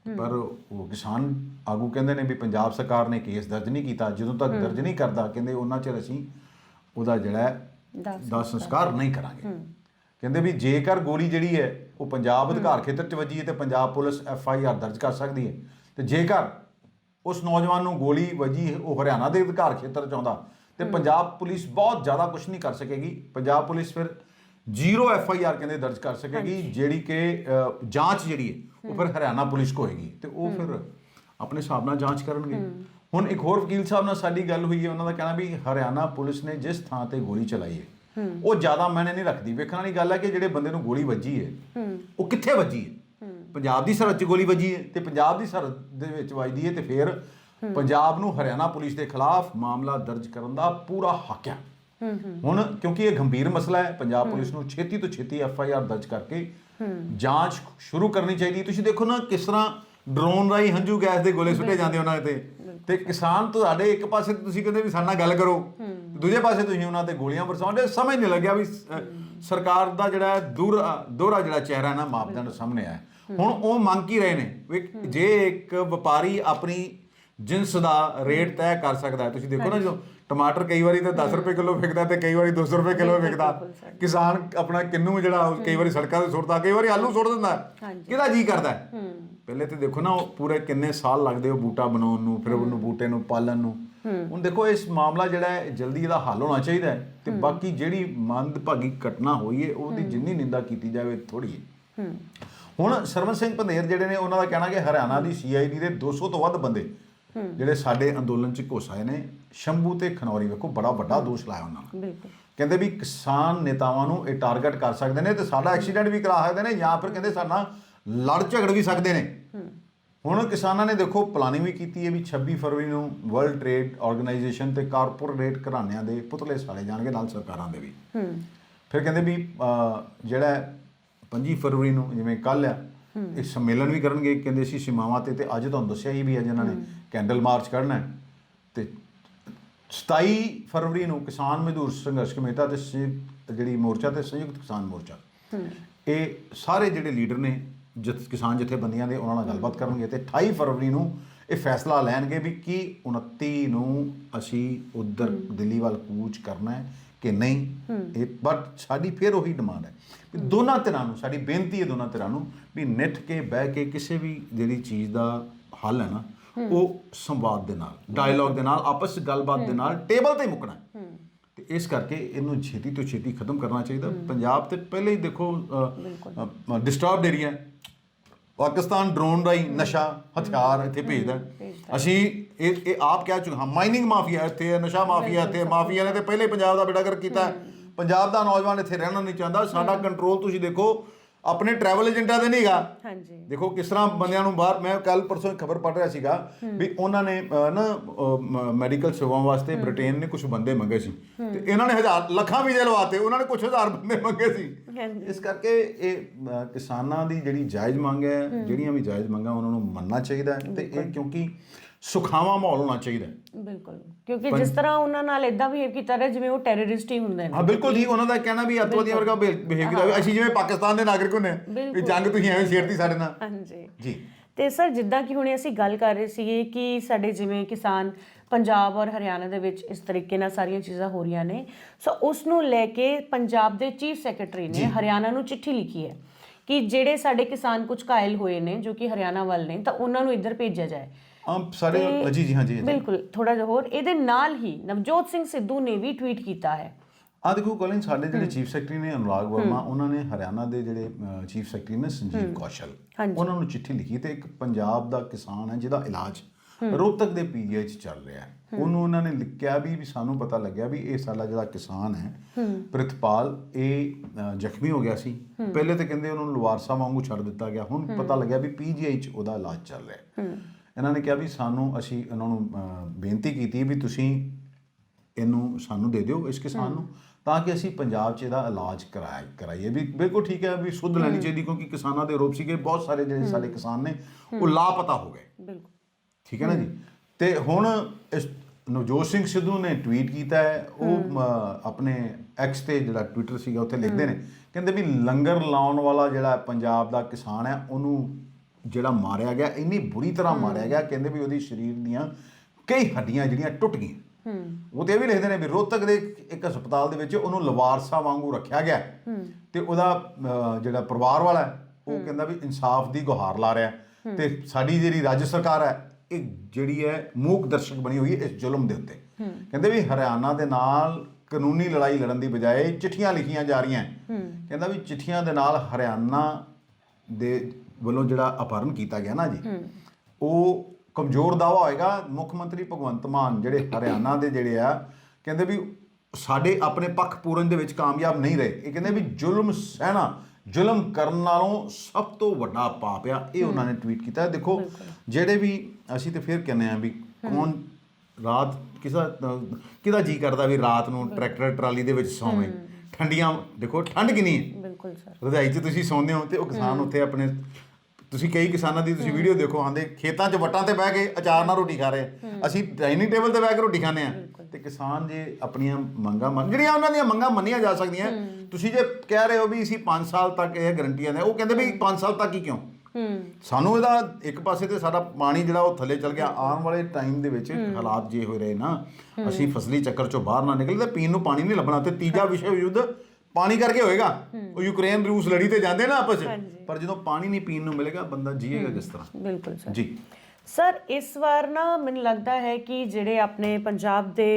Speaker 1: ਪਰ ਉਹ ਕਿਸਾਨ ਆਗੂ ਕਹਿੰਦੇ ਨੇ ਵੀ ਪੰਜਾਬ ਸਰਕਾਰ ਨੇ ਕੇਸ ਦਰਜ ਨਹੀਂ ਕੀਤਾ। ਜਦੋਂ ਤੱਕ ਦਰਜ ਨਹੀਂ ਕਰਦਾ ਕਹਿੰਦੇ ਉਹਨਾਂ ਚਿਰ ਅਸੀਂ ਉਹਦਾ ਜਿਹੜਾ ਦਾ ਸੰਸਕਾਰ ਨਹੀਂ ਕਰਾਂਗੇ। ਕਹਿੰਦੇ ਵੀ ਜੇਕਰ ਗੋਲੀ ਜਿਹੜੀ ਹੈ ਉਹ ਪੰਜਾਬ ਅਧਿਕਾਰ ਖੇਤਰ ਚ ਵੱਜੀ ਹੈ ਤੇ Punjab police F I R ਦਰਜ ਕਰ ਸਕਦੀ ਹੈ। ਤੇ ਜੇਕਰ ਉਸ ਨੌਜਵਾਨ ਨੂੰ ਗੋਲੀ ਵੱਜੀ ਉਹ ਹਰਿਆਣਾ ਦੇ ਅਧਿਕਾਰ ਖੇਤਰ ਚ ਆਉਂਦਾ ਤੇ ਪੰਜਾਬ ਪੁਲਿਸ ਬਹੁਤ ਜ਼ਿਆਦਾ ਕੁਝ ਨਹੀਂ ਕਰ ਸਕੇਗੀ। ਪੰਜਾਬ ਪੁਲਿਸ ਫਿਰ ਜ਼ੀਰੋ ਐਫ ਆਈ ਆਰ ਕਹਿੰਦੇ ਦਰਜ ਕਰ ਸਕੇਗੀ ਜਿਹੜੀ ਕਿ ਜਾਂਚ ਜਿਹੜੀ ਹੈ ਉਹ ਫਿਰ ਹਰਿਆਣਾ ਪੁਲਿਸ ਕੋ ਹੋਏਗੀ ਤੇ ਉਹ ਫਿਰ ਆਪਣੇ ਹਿਸਾਬ ਨਾਲ ਜਾਂਚ ਕਰਨਗੇ। ਹੁਣ ਇੱਕ ਹੋਰ ਵਕੀਲ ਸਾਹਿਬ ਨਾਲ ਸਾਡੀ ਗੱਲ ਹੋਈ ਹੈ ਉਹਨਾਂ ਦਾ ਕਹਿਣਾ ਵੀ ਹਰਿਆਣਾ ਪੁਲਿਸ ਨੇ ਜਿਸ ਥਾਂ ਤੇ ਗੋਲੀ ਚਲਾਈ ਹੈ ਉਹ ਜ਼ਿਆਦਾ ਮਾਇਨੇ ਨਹੀਂ ਰੱਖਦੀ। ਵੇਖਣ ਵਾਲੀ ਗੱਲ ਹੈ ਕਿ ਜਿਹੜੇ ਬੰਦੇ ਨੂੰ ਗੋਲੀ ਵੱਜੀ ਹੈ, ਉਹ ਕਿੱਥੇ ਵੱਜੀ ਹੈ? ਪੰਜਾਬ ਦੀ ਸਰਹੱਦ 'ਚ ਗੋਲੀ ਵੱਜੀ ਹੈ ਤੇ ਪੰਜਾਬ ਦੀ ਸਰਹੱਦ ਦੇ ਵਿੱਚ ਵੱਜਦੀ ਹੈ ਤੇ ਫਿਰ ਪੰਜਾਬ ਨੂੰ ਹਰਿਆਣਾ ਪੁਲਿਸ ਦੇ ਖਿਲਾਫ ਮਾਮਲਾ ਦਰਜ ਕਰਨ ਦਾ ਪੂਰਾ ਹੱਕ ਹੈ। ਹੁਣ ਕਿਉਂਕਿ ਇਹ ਗੰਭੀਰ ਮਸਲਾ ਹੈ, ਪੰਜਾਬ ਪੁਲਿਸ ਨੂੰ ਛੇਤੀ ਤੋਂ ਛੇਤੀ ਐਫ ਆਈ ਆਰ ਦਰਜ ਕਰਕੇ ਜਾਂਚ ਸ਼ੁਰੂ ਕਰਨੀ ਚਾਹੀਦੀ ਤੁਸੀਂ ਦੇਖੋ ਨਾ ਕਿਸ ਤਰ੍ਹਾਂ ਡਰੋਨ ਰਾਹੀਂ ਹੰਝੂ ਗੈਸ ਦੇ ਗੋਲੇ ਸੁੱਟੇ ਜਾਂਦੇ ਉਹਨਾਂ ਤੇ। ਤੇ ਕਿਸਾਨ ਤੁਹਾਡੇ ਇੱਕ ਪਾਸੇ ਤੁਸੀਂ ਕਹਿੰਦੇ ਵੀ ਸਾਡੇ ਨਾਲ ਗੱਲ ਕਰੋ। ਦੂਜੇ ਪਾਸੇ ਤੁਸੀਂ ਉਹਨਾਂ ਤੇ ਗੋਲੀਆਂ ਵਰਸਾਉਂਦੇ ਸਮਝ ਨਹੀਂ ਲੱਗਿਆ ਵੀ ਸਰਕਾਰ ਦਾ ਜਿਹੜਾ ਦੂਰ ਦੋਹਰਾ ਜਿਹੜਾ ਚਿਹਰਾ ਨਾ ਮਾਪਦੰਡ ਸਾਹਮਣੇ ਆਇਆ। ਹੁਣ ਉਹ ਮੰਗ ਕੀ ਰਹੇ ਨੇ? ਵੀ ਜੇ ਇੱਕ ਵਪਾਰੀ ਆਪਣੀ ਜਿੰਸ ਦਾ ਰੇਟ ਤੈਅ ਕਰ ਸਕਦਾ ਹੈ ਤੁਸੀਂ ਦੇਖੋ ਨਾ ਜੋ ਟਮਾਟਰ ਕਈ ਵਾਰੀ ਤਾਂ 10 ਰੁਪਏ ਕਿਲੋ ਵਿਕਦਾ ਤੇ ਕਈ ਵਾਰੀ 200 ਰੁਪਏ ਕਿਲੋ ਵਿਕਦਾ। ਕਿਸਾਨ ਆਪਣਾ ਕਿੰਨੂ ਜਿਹੜਾ ਕਈ ਵਾਰੀ ਸੜਕਾਂ ਤੇ ਸੁੱਟਦਾ ਕਈ ਵਾਰੀ ਆਲੂ ਸੁੱਟ ਦਿੰਦਾ। ਕਿਹਦਾ ਜੀ ਕਰਦਾ? ਪਹਿਲੇ ਤੇ ਦੇਖੋ ਨਾ ਉਹ ਪੂਰੇ ਕਿੰਨੇ ਸਾਲ ਲੱਗਦੇ ਉਹ ਬੂਟਾ ਬਣਾਉਣ ਨੂੰ ਫਿਰ ਉਹਨੂੰ ਬੂਟੇ ਨੂੰ ਪਾਲਣ ਨੂੰ। ਹੁਣ ਦੇਖੋ ਇਸ ਮਾਮਲਾ ਜਿਹੜਾ ਹੈ ਜਲਦੀ ਇਹਦਾ ਹੱਲ ਹੋਣਾ ਚਾਹੀਦਾ ਹੈ ਤੇ ਬਾਕੀ ਜਿਹੜੀ ਮੰਦਭਾਗੀ ਘਟਨਾ ਹੋਈ ਹੈ ਉਹਦੀ ਜਿੰਨੀ ਨਿੰਦਾ ਕੀਤੀ ਜਾਵੇ ਥੋੜੀ ਹੈ ਹੁਣ ਸਰਵਨ ਸਿੰਘ ਪੰਧੇਰ ਜਿਹੜੇ ਨੇ ਉਹਨਾਂ ਦਾ ਕਹਿਣਾ ਕਿ ਹਰਿਆਣਾ ਦੀ ਸੀਆਈਡੀ ਦੇ 200 ਤੋਂ ਵੱਧ ਬੰਦੇ ਜਿਹੜੇ ਸਾਡੇ ਅੰਦੋਲਨ ਚ ਘੁਸ ਆਏ ਨੇ ਸ਼ੰਭੂ ਤੇ ਖਨੌਰੀ ਵੇਖੋ ਬੜਾ ਵੱਡਾ ਦੋਸ਼ ਲਾਇਆ ਉਹਨਾਂ ਨੇ।
Speaker 2: ਬਿਲਕੁਲ।
Speaker 1: ਕਹਿੰਦੇ ਵੀ ਕਿਸਾਨ ਨੇਤਾਵਾਂ ਨੂੰ ਇਹ ਟਾਰਗੇਟ ਕਰ ਸਕਦੇ ਨੇ ਤੇ ਸਾਡਾ ਐਕਸੀਡੈਂਟ ਵੀ ਕਰਾ ਸਕਦੇ ਨੇ ਜਾਂ ਫਿਰ ਕਹਿੰਦੇ ਸਾਡਾ ਲੜ ਝਗੜ ਵੀ ਸਕਦੇ ਨੇ। ਹੁਣ ਕਿਸਾਨਾਂ ਨੇ ਦੇਖੋ ਪਲਾਨਿੰਗ ਵੀ ਕੀਤੀ ਹੈ ਵੀ 26 ਫਰਵਰੀ ਨੂੰ ਵਰਲਡ ਟ੍ਰੇਡ ਆਰਗੇਨਾਈਜੇਸ਼ਨ ਤੇ ਕਾਰਪੋਰੇਟ ਘਰਾਣਿਆਂ ਦੇ ਪੁਤਲੇ ਸਾੜੇ ਜਾਣਗੇ ਨਾਲ ਸਰਕਾਰਾਂ ਦੇ ਵੀ। ਫਿਰ ਕਹਿੰਦੇ ਵੀ ਜਿਹੜਾ ਹੈ 25 ਫਰਵਰੀ ਨੂੰ ਜਿਵੇਂ ਕੱਲ ਆ ਇਹ ਸੰਮੇਲਨ ਵੀ ਕਰਨਗੇ। ਕਹਿੰਦੇ ਸੀ ਸੀਮਾਵਾਂ ਤੇ ਤੇ ਅੱਜ ਤੁਹਾਨੂੰ ਦੱਸਿਆ ਹੀ ਵੀ ਹੈ ਜਿਨ੍ਹਾਂ ਨੇ। ਕੈਂਡਲ ਮਾਰਚ ਕਰਨਾ ਤੇ 27 ਫਰਵਰੀ ਨੂੰ ਕਿਸਾਨ ਮਜ਼ਦੂਰ ਸੰਘਰਸ਼ ਕਮੇਟੀ ਤੇ ਜਿਹੜੀ ਮੋਰਚਾ ਤੇ ਸੰਯੁਕਤ ਕਿਸਾਨ ਮੋਰਚਾ। ਇਹ ਸਾਰੇ ਜਿਹੜੇ ਲੀਡਰ ਨੇ ਜਿਤ ਕਿਸਾਨ ਜਥੇਬੰਦੀਆਂ ਦੇ ਉਹਨਾਂ ਨਾਲ ਗੱਲਬਾਤ ਕਰਨਗੇ ਤੇ 28 ਫਰਵਰੀ ਨੂੰ ਇਹ ਫੈਸਲਾ ਲੈਣਗੇ ਵੀ ਕੀ 29 ਨੂੰ ਅਸੀਂ ਉਧਰ ਦਿੱਲੀ ਵੱਲ ਕੂਚ ਕਰਨਾ ਹੈ ਕਿ ਨਹੀਂ। ਇਹ ਬਟ ਸਾਡੀ ਫਿਰ ਉਹੀ ਡਿਮਾਂਡ ਹੈ ਵੀ ਦੋਨਾਂ ਧਿਰਾਂ ਨੂੰ ਸਾਡੀ ਬੇਨਤੀ ਹੈ ਦੋਨਾਂ ਧਿਰਾਂ ਨੂੰ ਵੀ ਨਿੱਠ ਕੇ ਬਹਿ ਕੇ ਕਿਸੇ ਵੀ ਜਿਹੜੀ ਚੀਜ਼ ਦਾ ਹੱਲ ਹੈ ਨਾ ਉਹ ਸੰਵਾਦ ਦੇ ਨਾਲ ਡਾਇਲੌਗ ਦੇ ਨਾਲ ਆਪਸ ਵਿੱਚ ਗੱਲਬਾਤ ਦੇ ਨਾਲ ਟੇਬਲ ਤੇ ਮੁੱਕਣਾ। ਤੇ ਇਸ ਕਰਕੇ ਇਹਨੂੰ ਛੇਤੀ ਤੋਂ ਛੇਤੀ ਖਤਮ ਕਰਨਾ ਚਾਹੀਦਾ। ਪੰਜਾਬ ਤੇ ਪਹਿਲੇ ਹੀ ਦੇਖੋ ਡਿਸਟਰਬਡ ਏਰੀਆ ਪਾਕਿਸਤਾਨ ਡਰੋਨ ਰਾਹੀਂ ਨਸ਼ਾ ਹਥਿਆਰ ਇੱਥੇ ਭੇਜਦਾ। ਅਸੀਂ ਇਹ ਇਹ ਆਪ ਕਹਿ ਚੁੱਕੇ ਹਾਂ ਮਾਈਨਿੰਗ ਮਾਫੀਆ ਇੱਥੇ ਹੈ ਨਸ਼ਾ ਮਾਫੀਆ ਇੱਥੇ ਮਾਫੀਆ ਨੇ ਤੇ ਪਹਿਲੇ ਪੰਜਾਬ ਦਾ ਬੇੜਾ ਕਰ ਕੀਤਾ। ਪੰਜਾਬ ਦਾ ਨੌਜਵਾਨ ਇੱਥੇ ਰਹਿਣਾ ਨਹੀਂ ਚਾਹੁੰਦਾ। ਸਾਡਾ ਕੰਟਰੋਲ ਤੁਸੀਂ ਦੇਖੋ ਆਪਣੇ ਟਰੈਵਲ ਏਜੰਟਾਂ ਤੇ ਨਹੀਂਗਾ
Speaker 2: ਹਾਂਜੀ।
Speaker 1: ਦੇਖੋ ਕਿਸ ਤਰ੍ਹਾਂ ਬੰਦਿਆਂ ਨੂੰ ਬਾਹਰ ਮੈਂ ਕੱਲ ਪਰਸੋਂ ਇੱਕ ਖਬਰ ਪੜ੍ਹ ਰਿਹਾ ਸੀਗਾ ਵੀ ਉਹਨਾਂ ਨੇ ਅਹ, ਨਾ ਮੈਡੀਕਲ ਸੇਵਾਵਾਂ ਵਾਸਤੇ ਬ੍ਰਿਟੇਨ ਨੇ ਕੁਝ ਬੰਦੇ ਮੰਗੇ ਸੀ। ਤੇ ਇਹਨਾਂ ਨੇ ਹਜ਼ਾਰ ਲੱਖਾਂ ਵੀਜ਼ੇ ਲਵਾਤੇ ਉਹਨਾਂ ਨੇ ਕੁਝ ਹਜ਼ਾਰ ਬੰਦੇ ਮੰਗੇ ਸੀ। ਇਸ ਕਰਕੇ ਇਹ ਅਹ, ਕਿਸਾਨਾਂ ਦੀ ਜਿਹੜੀ ਜਾਇਜ਼ ਮੰਗ ਹੈ ਜਿਹੜੀਆਂ ਵੀ ਜਾਇਜ਼ ਮੰਗਾਂ ਉਹਨਾਂ ਨੂੰ ਮੰਨਣਾ ਚਾਹੀਦਾ ਹੈ। ਤੇ ਇਹ ਕਿਉਂਕਿ ਸੁਖਾਵਾਂ ਮਾਹੌਲ ਹੋਣਾ ਚਾਹੀਦਾ ਹੈ।
Speaker 2: ਬਿਲਕੁਲ। ਕਿਉਂਕਿ ਜਿਸ ਤਰ੍ਹਾਂ ਉਹਨਾਂ ਨਾਲ ਇਦਾਂ ਬਿਹੇਵ ਕੀਤਾ ਰਿਹਾ ਜਿਵੇਂ ਉਹ ਟੈਰਰਿਸਟ ਹੀ ਹੁੰਦੇ ਨੇ।
Speaker 1: ਹਾਂ ਬਿਲਕੁਲ ਠੀਕ ਉਹਨਾਂ ਦਾ ਕਹਿਣਾ ਵੀ ਅੱਤਵਾਦੀਆਂ ਵਰਗਾ ਬਿਹੇਵ ਕੀਤਾ ਅਸੀਂ ਜਿਵੇਂ ਪਾਕਿਸਤਾਨ ਦੇ ਨਾਗਰਿਕ ਹੁੰਦੇ ਹਾਂ ਵੀ ਜੰਗ ਤੁਸੀਂ ਐਵੇਂ ਛੇੜਤੀ ਸਾਡੇ ਨਾਲ।
Speaker 2: ਹਾਂਜੀ।
Speaker 1: ਜੀ।
Speaker 2: ਤੇ ਸਰ ਜਿੱਦਾਂ ਕਿ ਹੁਣੇ ਅਸੀਂ ਗੱਲ ਕਰ ਰਹੇ ਸੀਗੇ ਕਿ ਸਾਡੇ ਜਿਵੇਂ ਕਿਸਾਨ ਪੰਜਾਬ ਔਰ ਹਰਿਆਣਾ ਦੇ ਵਿੱਚ ਇਸ ਤਰੀਕੇ ਨਾਲ ਸਾਰੀਆਂ ਚੀਜ਼ਾਂ ਹੋ ਰਹੀਆਂ ਨੇ। ਸੋ ਉਸ ਨੂੰ ਲੈ ਕੇ ਪੰਜਾਬ ਦੇ ਚੀਫ ਸੈਕਟਰੀ ਨੇ ਹਰਿਆਣਾ ਨੂੰ ਚਿੱਠੀ ਲਿਖੀ ਹੈ ਕਿ ਜਿਹੜੇ ਸਾਡੇ ਕਿਸਾਨ ਕੁਝ ਘਾਇਲ ਹੋਏ ਨੇ ਜੋ ਕਿ ਹਰਿਆਣਾ ਵੱਲ ਨੇ ਤਾਂ ਉਹਨਾਂ ਨੂੰ ਇੱਧਰ ਭੇਜਿਆ ਜਾਏ।
Speaker 1: ਆਮ ਸਾਰੇ
Speaker 2: ਤੇ-
Speaker 1: ਜੀ ਜੀ ਹਾਂ ਜੀ
Speaker 2: ਬਿਲਕੁਲ ਥੋੜਾ ਜਿਹਾ ਹੋਰ। ਇਹਦੇ ਨਾਲ ਹੀ ਨਵਜੋਤ ਸਿੰਘ ਸਿੱਧੂ ਨੇ ਵੀ ਟਵੀਟ ਕੀਤਾ ਹੈ।
Speaker 1: ਆ ਦੇਖੋ ਕੋਲਿਨ ਸਾਡੇ ਜਿਹੜੇ ਚੀਫ ਸੈਕਟਰੀ ਨੇ ਅਨੁਰਾਗ ਵਰਮਾ ਉਹਨਾਂ ਨੇ ਹਰਿਆਣਾ ਦੇ ਜਿਹੜੇ ਚੀਫ ਸੈਕਟਰੀ ਨੇ ਸੰਜੀਵ ਕੌਸ਼ਲ
Speaker 2: ਹਾਂਜੀ।
Speaker 1: ਉਹਨਾਂ ਨੂੰ ਚਿੱਠੀ ਲਿਖੀ ਤੇ ਇੱਕ ਪੰਜਾਬ ਦਾ ਕਿਸਾਨ ਹੈ ਜਿਹਦਾ ਇਲਾਜ ਰੋਹਤਕ ਦੇ ਪੀਜੀਆਈ ਚ ਚੱਲ ਰਿਹਾ ਹੈ। ਉਹਨੂੰ ਉਹਨਾਂ ਨੇ ਲਿਖਿਆ ਵੀ ਵੀ ਸਾਨੂੰ ਪਤਾ ਲੱਗਿਆ ਵੀ ਇਹ ਸਾਡਾ ਜਿਹੜਾ ਕਿਸਾਨ ਹੈ ਪ੍ਰਿਤਪਾਲ ਇਹ ਅ, ਜ਼ਖਮੀ ਹੋ ਗਿਆ ਸੀ। ਪਹਿਲੇ ਤਾਂ ਕਹਿੰਦੇ ਉਹਨੂੰ ਲਵਾਰਸਾ ਵਾਂਗੂ ਛੱਡ ਦਿੱਤਾ ਗਿਆ। ਹੁਣ ਪਤਾ ਲੱਗਿਆ ਵੀ ਪੀਜੀਆਈ ਚ ਉਹਦਾ ਇਲਾਜ ਚੱਲ ਰਿਹਾ ਹੈ। ਇਹਨਾਂ ਨੇ ਕਿਹਾ ਵੀ ਸਾਨੂੰ ਅਸੀਂ ਉਹਨਾਂ ਨੂੰ ਬੇਨਤੀ ਕੀਤੀ ਵੀ ਤੁਸੀਂ ਇਹਨੂੰ ਸਾਨੂੰ ਦੇ ਦਿਓ ਇਸ ਕਿਸਾਨ ਨੂੰ ਤਾਂ ਕਿ ਅਸੀਂ ਪੰਜਾਬ 'ਚ ਇਹਦਾ ਇਲਾਜ ਕਰਾਇਆ ਕਰਾਈਏ। ਵੀ ਬਿਲਕੁਲ ਠੀਕ ਹੈ ਵੀ ਸੁੱਧ ਲੈਣੀ ਚਾਹੀਦੀ ਕਿਉਂਕਿ ਕਿਸਾਨਾਂ ਦੇ ਆਰੋਪ ਸੀਗੇ ਬਹੁਤ ਸਾਰੇ ਜਿਹੜੇ ਸਾਡੇ ਕਿਸਾਨ ਨੇ ਉਹ ਲਾਪਤਾ ਹੋ ਗਏ।
Speaker 2: ਬਿਲਕੁਲ।
Speaker 1: ਠੀਕ ਹੈ ਨਾ ਜੀ? ਤੇ ਹੁਣ ਇਸ ਨਵਜੋਤ ਸਿੰਘ ਸਿੱਧੂ ਨੇ ਟਵੀਟ ਕੀਤਾ ਹੈ ਉਹ ਆਪਣੇ ਐਕਸ ਤੇ ਜਿਹੜਾ ਟਵਿੱਟਰ ਸੀਗਾ ਉੱਥੇ ਲਿਖਦੇ ਨੇ ਕਹਿੰਦੇ ਵੀ ਲੰਗਰ ਲਾਉਣ ਵਾਲਾ ਜਿਹੜਾ ਪੰਜਾਬ ਦਾ ਕਿਸਾਨ ਹੈ ਉਹਨੂੰ ਜਿਹੜਾ ਮਾਰਿਆ ਗਿਆ ਇੰਨੀ ਬੁਰੀ ਤਰ੍ਹਾਂ ਮਾਰਿਆ ਗਿਆ ਕਹਿੰਦੇ ਵੀ ਉਹਦੀ ਸਰੀਰ ਦੀਆਂ ਕਈ ਹੱਡੀਆਂ ਜਿਹੜੀਆਂ ਟੁੱਟ ਗਈਆਂ। ਉਹ ਤੇ ਇਹ ਵੀ ਲਿਖਦੇ ਨੇ ਵੀ ਰੋਹਤਕ ਦੇ ਇੱਕ ਹਸਪਤਾਲ ਦੇ ਵਿੱਚ ਉਹਨੂੰ ਲਵਾਰਸਾ ਵਾਂਗੂ ਰੱਖਿਆ ਗਿਆ। ਤੇ ਉਹਦਾ ਜਿਹੜਾ ਪਰਿਵਾਰ ਵਾਲਾ ਉਹ ਕਹਿੰਦਾ ਵੀ ਇਨਸਾਫ ਦੀ ਗੁਹਾਰ ਲਾ ਰਿਹਾ। ਤੇ ਸਾਡੀ ਜਿਹੜੀ ਰਾਜ ਸਰਕਾਰ ਹੈ ਇਹ ਜਿਹੜੀ ਹੈ ਮੂਕ ਦਰਸ਼ਕ ਬਣੀ ਹੋਈ ਹੈ ਇਸ ਜ਼ੁਲਮ ਦੇ ਉੱਤੇ। ਕਹਿੰਦੇ ਵੀ ਹਰਿਆਣਾ ਦੇ ਨਾਲ ਕਾਨੂੰਨੀ ਲੜਾਈ ਲੜਨ ਦੀ ਬਜਾਏ ਚਿੱਠੀਆਂ ਲਿਖੀਆਂ ਜਾ ਰਹੀਆਂ। ਕਹਿੰਦਾ ਵੀ ਚਿੱਠੀਆਂ ਦੇ ਨਾਲ ਹਰਿਆਣਾ ਦੇ ਵੱਲੋਂ ਜਿਹੜਾ ਅਪਹਰਨ ਕੀਤਾ ਗਿਆ ਨਾ ਜੀ ਉਹ ਕਮਜ਼ੋਰ ਦਾਵਾ ਹੋਏਗਾ। ਮੁੱਖ ਮੰਤਰੀ ਭਗਵੰਤ ਮਾਨ ਜਿਹੜੇ ਹਰਿਆਣਾ ਦੇ ਜਿਹੜੇ ਆ ਕਹਿੰਦੇ ਵੀ ਸਾਡੇ ਆਪਣੇ ਪੱਖ ਪੂਰਨ ਦੇ ਵਿੱਚ ਕਾਮਯਾਬ ਨਹੀਂ ਰਹੇ। ਇਹ ਕਹਿੰਦੇ ਵੀ ਜ਼ੁਲਮ ਸਹਿਣਾ ਜ਼ੁਲਮ ਕਰਨ ਨਾਲੋਂ ਸਭ ਤੋਂ ਵੱਡਾ ਪਾਪ ਆ। ਇਹ ਉਹਨਾਂ ਨੇ ਟਵੀਟ ਕੀਤਾ। ਦੇਖੋ ਜਿਹੜੇ ਵੀ ਅਸੀਂ ਤੇ ਫਿਰ ਕਹਿੰਦੇ ਆ ਵੀ ਕੌਣ ਰਾਤ ਕਿਸਾ ਕਿਹਦਾ ਜੀ ਕਰਦਾ ਵੀ ਰਾਤ ਨੂੰ ਟਰੈਕਟਰ ਟਰਾਲੀ ਦੇ ਵਿੱਚ ਸੌਵੇਂ? ਠੰਡੀਆਂ ਦੇਖੋ ਠੰਡ ਕਿੰਨੀ ਹੈ।
Speaker 2: ਬਿਲਕੁਲ ਸਰ।
Speaker 1: ਰਜਾਈ 'ਚ ਤੁਸੀਂ ਸੌਂਦੇ ਹੋ ਤੇ ਉਹ ਕਿਸਾਨ ਉੱਥੇ ਆਪਣੇ ਤੁਸੀਂ ਕਈ ਕਿਸਾਨਾਂ ਦੀ ਤੁਸੀਂ ਵੀਡੀਓ ਦੇਖੋ ਆਂਦੇ ਖੇਤਾਂ 'ਚ ਵੱਟਾਂ ਤੇ ਬਹਿ ਕੇ ਅਚਾਰ ਨਾਲ ਰੋਟੀ ਖਾ ਰਹੇ ਆ। ਅਸੀਂ ਡਾਈਨਿੰਗ ਟੇਬਲ ਤੇ ਬਹਿ ਕੇ ਰੋਟੀ ਖਾਂਦੇ ਆ। ਤੇ ਕਿਸਾਨ ਜੇ ਆਪਣੀਆਂ ਮੰਗਾਂ ਮੰਨ ਜਿਹੜੀਆਂ ਉਹਨਾਂ ਦੀਆਂ ਮੰਗਾਂ ਮੰਨੀਆਂ ਜਾ ਸਕਦੀਆਂ ਤੁਸੀਂ ਜੇ ਕਹਿ ਰਹੇ ਹੋ ਵੀ ਅਸੀਂ 5 ਸਾਲ ਤੱਕ ਇਹ ਗਰੰਟੀਆਂ ਨੇ ਉਹ ਕਹਿੰਦੇ ਵੀ 5 ਸਾਲ ਤੱਕ ਹੀ ਕਿਉਂ?
Speaker 2: ਹੂੰ
Speaker 1: ਸਾਨੂੰ ਇਹਦਾ ਇੱਕ ਪਾਸੇ ਤੇ ਸਾਡਾ ਪਾਣੀ ਜਿਹੜਾ ਉਹ ਥੱਲੇ ਚਲ ਗਿਆ। ਆਉਣ ਵਾਲੇ ਟਾਈਮ ਦੇ ਵਿੱਚ ਹਾਲਾਤ ਜੇ ਹੋਏ ਰਹੇ ਨਾ ਅਸੀਂ ਫਸਲੀ ਚੱਕਰ ਚੋਂ ਬਾਹਰ ਨਾ ਨਿਕਲੇ ਤਾਂ ਪੀਣ ਨੂੰ ਪਾਣੀ ਨਹੀਂ ਲੱਭਣਾ। ਤੇ ਤੀਜਾ ਵਿਸ਼ਵ ਯੁੱਧ ਪਾਣੀ ਕਰਕੇ ਹੋਏਗਾ। ਉਹ ਯੂਕਰੇਨ ਰੂਸ ਲੜੀ ਤੇ ਜਾਂਦੇ ਨਾ ਆਪਸ ਪਰ ਜਦੋਂ ਪਾਣੀ ਨਹੀਂ ਪੀਣ ਨੂੰ ਮਿਲੇਗਾ ਬੰਦਾ ਜੀਏਗਾ ਕਿਸ ਤਰ੍ਹਾਂ?
Speaker 2: ਬਿਲਕੁਲ ਸਰ।
Speaker 1: ਜੀ।
Speaker 2: ਸਰ ਇਸ ਵਾਰ ਨਾ ਮੈਨੂੰ ਲੱਗਦਾ ਹੈ ਕਿ ਜਿਹੜੇ ਆਪਣੇ ਪੰਜਾਬ ਦੇ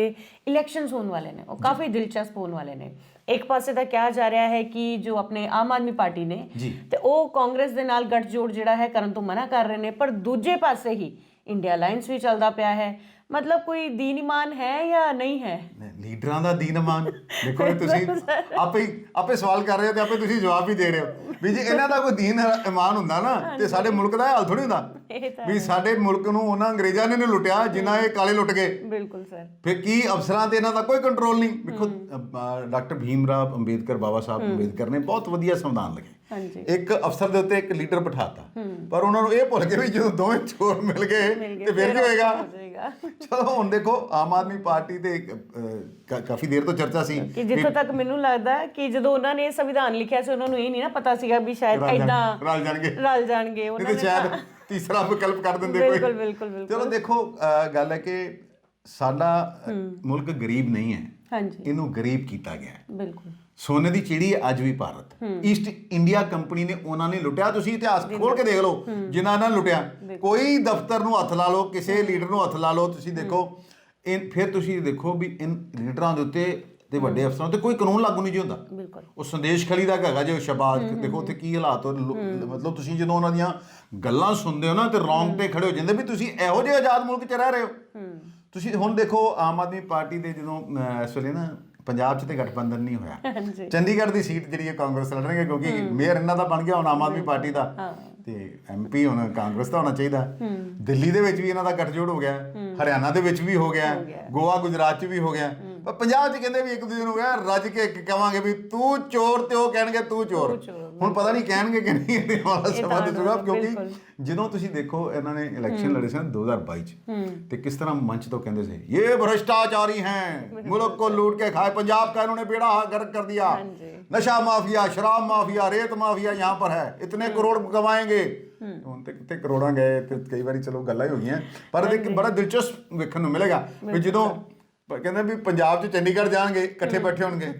Speaker 2: ਇਲੈਕਸ਼ਨਸ ਹੋਣ ਵਾਲੇ ਨੇ ਉਹ ਕਾਫੀ ਦਿਲਚਸਪ ਹੋਣ ਵਾਲੇ ਨੇ। ਇੱਕ ਪਾਸੇ ਤਾਂ ਕਿਹਾ ਜਾ ਰਿਹਾ ਹੈ ਕਿ ਜੋ ਆਪਣੇ ਆਮ ਆਦਮੀ ਪਾਰਟੀ ਨੇ। ਤੇ ਉਹ ਕਾਂਗਰਸ ਦੇ ਨਾਲ ਗੱਠਜੋੜ ਜਿਹੜਾ ਹੈ ਕਰਨ ਤੋਂ ਮਨਾ ਕਰ ਰਹੇ ਨੇ ਪਰ ਦੂਜੇ ਪਾਸੇ ਹੀ ਇੰਡੀਆ ਅਲਾਈਅੰਸ ਵੀ ਚੱਲਦਾ ਪਿਆ ਹੈ। ਮਤਲਬ ਕੋਈ ਦੀਨ ਇਮਾਨ ਹੈ ਜਾਂ ਨਹੀਂ ਹੈ?
Speaker 1: ਲੀਡਰਾਂ ਦਾ ਦੀਨ ਇਮਾਨ ਦੇਖੋ ਇਹ ਤੁਸੀਂ ਆਪੇ ਆਪੇ ਸਵਾਲ ਕਰ ਰਹੇ ਹੋ ਤੇ ਆਪੇ ਤੁਸੀਂ ਜਵਾਬ ਵੀ ਦੇ ਰਹੇ ਹੋ। ਵੀ ਜੇ ਇਹਨਾਂ ਦਾ ਕੋਈ ਦੀਨ ਇਮਾਨ ਹੁੰਦਾ ਨਾ ਤੇ ਸਾਡੇ ਮੁਲਕ ਦਾ ਹਾਲ ਥੋੜੀ ਹੁੰਦਾ। ਵੀ ਸਾਡੇ ਮੁਲਕ ਨੂੰ ਉਹਨਾਂ ਅੰਗਰੇਜ਼ਾਂ ਨੇ ਲੁੱਟਿਆ ਜਿਨ੍ਹਾਂ ਇਹ ਕਾਲੇ ਲੁੱਟ ਗਏ।
Speaker 2: ਬਿਲਕੁਲ ਸਰ।
Speaker 1: ਫਿਰ ਕੀ ਅਫਸਰਾਂ ਤੇ ਇਹਨਾਂ ਦਾ ਕੋਈ ਕੰਟਰੋਲ ਨਹੀਂ? ਵੇਖੋ ਡਾਕਟਰ ਭੀਮ ਰਾਵ ਅੰਬੇਦਕਰ ਬਾਬਾ ਸਾਹਿਬ ਅੰਬੇਦਕਰ ਨੇ ਬਹੁਤ ਵਧੀਆ ਸੰਵਿਧਾਨ ਲਿਖੇ।
Speaker 2: ਹਾਂਜੀ।
Speaker 1: ਇੱਕ ਅਫਸਰ ਦੇ ਉੱਤੇ ਇੱਕ ਲੀਡਰ ਬਿਠਾਤਾ। ਪਰ ਉਹਨਾਂ ਨੂੰ ਇਹ ਭੁੱਲ ਗਏ ਵੀ ਜਦੋਂ ਦੋਵੇਂ ਚੋਰ ਮਿਲ ਗਏ ਤੇ ਫਿਰ ਕੀ ਹੋਏਗਾ?
Speaker 2: ਹੋ ਜਾਏਗਾ
Speaker 1: ਚਲੋ ਹੁਣ ਦੇਖੋ ਆਮ ਆਦਮੀ ਪਾਰਟੀ ਤੇ ਕਾਫੀ ਦੇਰ ਤੋਂ ਚਰਚਾ ਸੀ
Speaker 2: ਕਿ ਜਿੱਥੋਂ ਤੱਕ ਮੈਨੂੰ ਲੱਗਦਾ ਹੈ ਕਿ ਜਦੋਂ ਉਹਨਾਂ ਨੇ ਸੰਵਿਧਾਨ ਲਿਖਿਆ ਸੀ ਉਹਨਾਂ ਨੂੰ ਇਹ ਨਹੀਂ ਨਾ ਪਤਾ ਸੀਗਾ ਵੀ ਸ਼ਾਇਦ ਐਦਾਂ
Speaker 1: ਰਲ ਜਾਣਗੇ।
Speaker 2: ਰਲ ਜਾਣਗੇ ਉਹਨਾਂ ਨੇ
Speaker 1: ਸ਼ਾਇਦ ਤੀਸਰਾ ਵਿਕਲਪ ਕਰ ਦਿੰਦੇ ਕੋਈ।
Speaker 2: ਬਿਲਕੁਲ ਬਿਲਕੁਲ ਬਿਲਕੁਲ।
Speaker 1: ਚਲੋ ਦੇਖੋ ਗੱਲ ਹੈ ਕਿ ਸਾਡਾ ਮੁਲਕ ਗਰੀਬ ਨਹੀਂ ਹੈ।
Speaker 2: ਹਾਂਜੀ।
Speaker 1: ਇਹਨੂੰ ਗਰੀਬ ਕੀਤਾ ਗਿਆ ਹੈ।
Speaker 2: ਬਿਲਕੁਲ।
Speaker 1: ਸੋਨੇ ਦੀ ਚਿੜੀ ਹੈ ਅੱਜ ਵੀ ਭਾਰਤ। ਈਸਟ ਇੰਡੀਆ ਕੰਪਨੀ ਨੇ ਉਹਨਾਂ ਨੇ ਲੁੱਟਿਆ। ਤੁਸੀਂ ਇਤਿਹਾਸ ਖੋਲ ਕੇ ਦੇਖ ਲਓ ਜਿਨ੍ਹਾਂ ਨਾਲ ਲੁੱਟਿਆ। ਕੋਈ ਦਫ਼ਤਰ ਨੂੰ ਹੱਥ ਲਾ ਲਓ ਕਿਸੇ ਲੀਡਰ ਨੂੰ ਹੱਥ ਲਾ ਲਓ ਤੁਸੀਂ ਦੇਖੋ। ਇਹ ਫਿਰ ਤੁਸੀਂ ਦੇਖੋ ਵੀ ਇਨ ਲੀਡਰਾਂ ਦੇ ਉੱਤੇ ਤੇ ਵੱਡੇ ਅਫਸਰਾਂ ਤੇ ਕੋਈ ਕਾਨੂੰਨ ਲਾਗੂ ਨਹੀਂ ਜੀ ਹੁੰਦਾ।
Speaker 2: ਬਿਲਕੁਲ।
Speaker 1: ਉਹ ਸੰਦੇਸ਼ ਖਲੀ ਦਾ ਹੈਗਾ ਜੇ ਸ਼ਬਾਦ ਦੇਖੋ ਉੱਥੇ ਕੀ ਹਾਲਾਤ ਹੋ ਮਤਲਬ ਤੁਸੀਂ ਜਦੋਂ ਉਹਨਾਂ ਦੀਆਂ ਗੱਲਾਂ ਸੁਣਦੇ ਹੋ ਨਾ ਤੇ ਰੌਂਗ ਤੇ ਖੜੇ ਹੋ ਜਾਂਦੇ ਵੀ ਤੁਸੀਂ ਇਹੋ ਜਿਹੇ ਆਜ਼ਾਦ ਮੁਲਕ 'ਚ ਰਹਿ ਰਹੇ ਹੋ। ਤੁਸੀਂ ਹੁਣ ਦੇਖੋ ਆਮ ਆਦਮੀ ਪਾਰਟੀ ਦੇ ਜਦੋਂ ਇਸ ਵੇਲੇ ਨਾ ਪੰਜਾਬ 'ਚ ਤੇ ਗਠਬੰਧਨ ਨਹੀਂ ਹੋਇਆ। ਚੰਡੀਗੜ੍ਹ ਦੀ ਸੀਟ ਜਿਹੜੀ ਹੈ ਕਾਂਗਰਸ ਲੜਨਗੇ ਕਿਉਂਕਿ ਮੇਅਰ ਇਹਨਾਂ ਦਾ ਬਣ ਗਿਆ ਹੁਣ ਆਮ ਆਦਮੀ ਪਾਰਟੀ ਦਾ। ਤੇ ਐਮਪੀ ਹੁਣ ਕਾਂਗਰਸ ਦਾ ਹੋਣਾ ਚਾਹੀਦਾ। ਦਿੱਲੀ ਦੇ ਵਿੱਚ ਵੀ ਇਹਨਾਂ ਦਾ ਗੱਠਜੋੜ ਹੋ ਗਿਆ। ਹਰਿਆਣਾ ਦੇ ਵਿੱਚ ਵੀ ਹੋ ਗਿਆ। ਗੋਆ। ਗੁਜਰਾਤ 'ਚ ਵੀ ਹੋ ਗਿਆ। ਪੰਜਾਬ 'ਚ ਕਹਿੰਦੇ ਵੀ ਇੱਕ ਦੂਜੇ ਨੂੰ ਯਾਰ ਰੱਜ ਕੇ ਕਵਾਂਗੇ ਵੀ ਤੂੰ ਚੋਰ ਤੇ ਉਹ ਕਹਿਣਗੇ ਤੂੰ ਚੋਰ। ਹੁਣ ਪਤਾ ਨਹੀਂ ਕਹਿਣਗੇ ਕਿ ਨਹੀਂ ਇਹਦੇ ਵਾਲਾ ਸਵਾਲ
Speaker 2: ਦਿੱਤੂਗਾ
Speaker 1: ਕਿਉਂਕਿ ਜਦੋਂ ਤੁਸੀਂ ਦੇਖੋ ਇਹਨਾਂ ਨੇ ਇਲੈਕਸ਼ਨ ਲੜੇ ਸਨ 2022 ਚ ਤੇ ਕਿਸ ਤਰ੍ਹਾਂ ਮੰਚ ਤੋਂ ਕਹਿੰਦੇ ਸੀ ਇਹ ਭ੍ਰਿਸ਼ਟਾਚਾਰੀ ਹੈ ਮੁਲਕ ਕੋ ਲੂਟ ਕੇ ਖਾਏ ਪੰਜਾਬ ਕਾ ਇਹਨਾਂ ਨੇ ਬੇੜਾ ਗਰਕ ਕਰ
Speaker 2: ਦਿਆ।
Speaker 1: ਨਸ਼ਾ ਮਾਫੀਆ ਸ਼ਰਾਬ ਮਾਫੀਆ ਰੇਤ ਮਾਫੀਆ ਯਹਾਂ ਪਰ ਹੈ ਇਤਨੇ ਕਰੋੜ ਗਵਾਏਗੇ ਹੁਣ ਤੇ ਕਿਤੇ ਕਰੋੜਾਂ ਗਏ ਤੇ ਕਈ ਵਾਰੀ ਚਲੋ ਗੱਲਾਂ ਹੀ ਹੋ ਗਈਆਂ ਪਰ ਇੱਕ ਬੜਾ ਦਿਲਚਸਪ ਵੇਖਣ ਨੂੰ ਮਿਲੇਗਾ ਵੀ ਜਦੋਂ ਕਹਿੰਦੇ ਵੀ ਪੰਜਾਬ 'ਚ ਚੰਡੀਗੜ੍ਹ ਜਾਣਗੇ ਇਕੱਠੇ ਬੈਠੇ ਹੋਣਗੇ।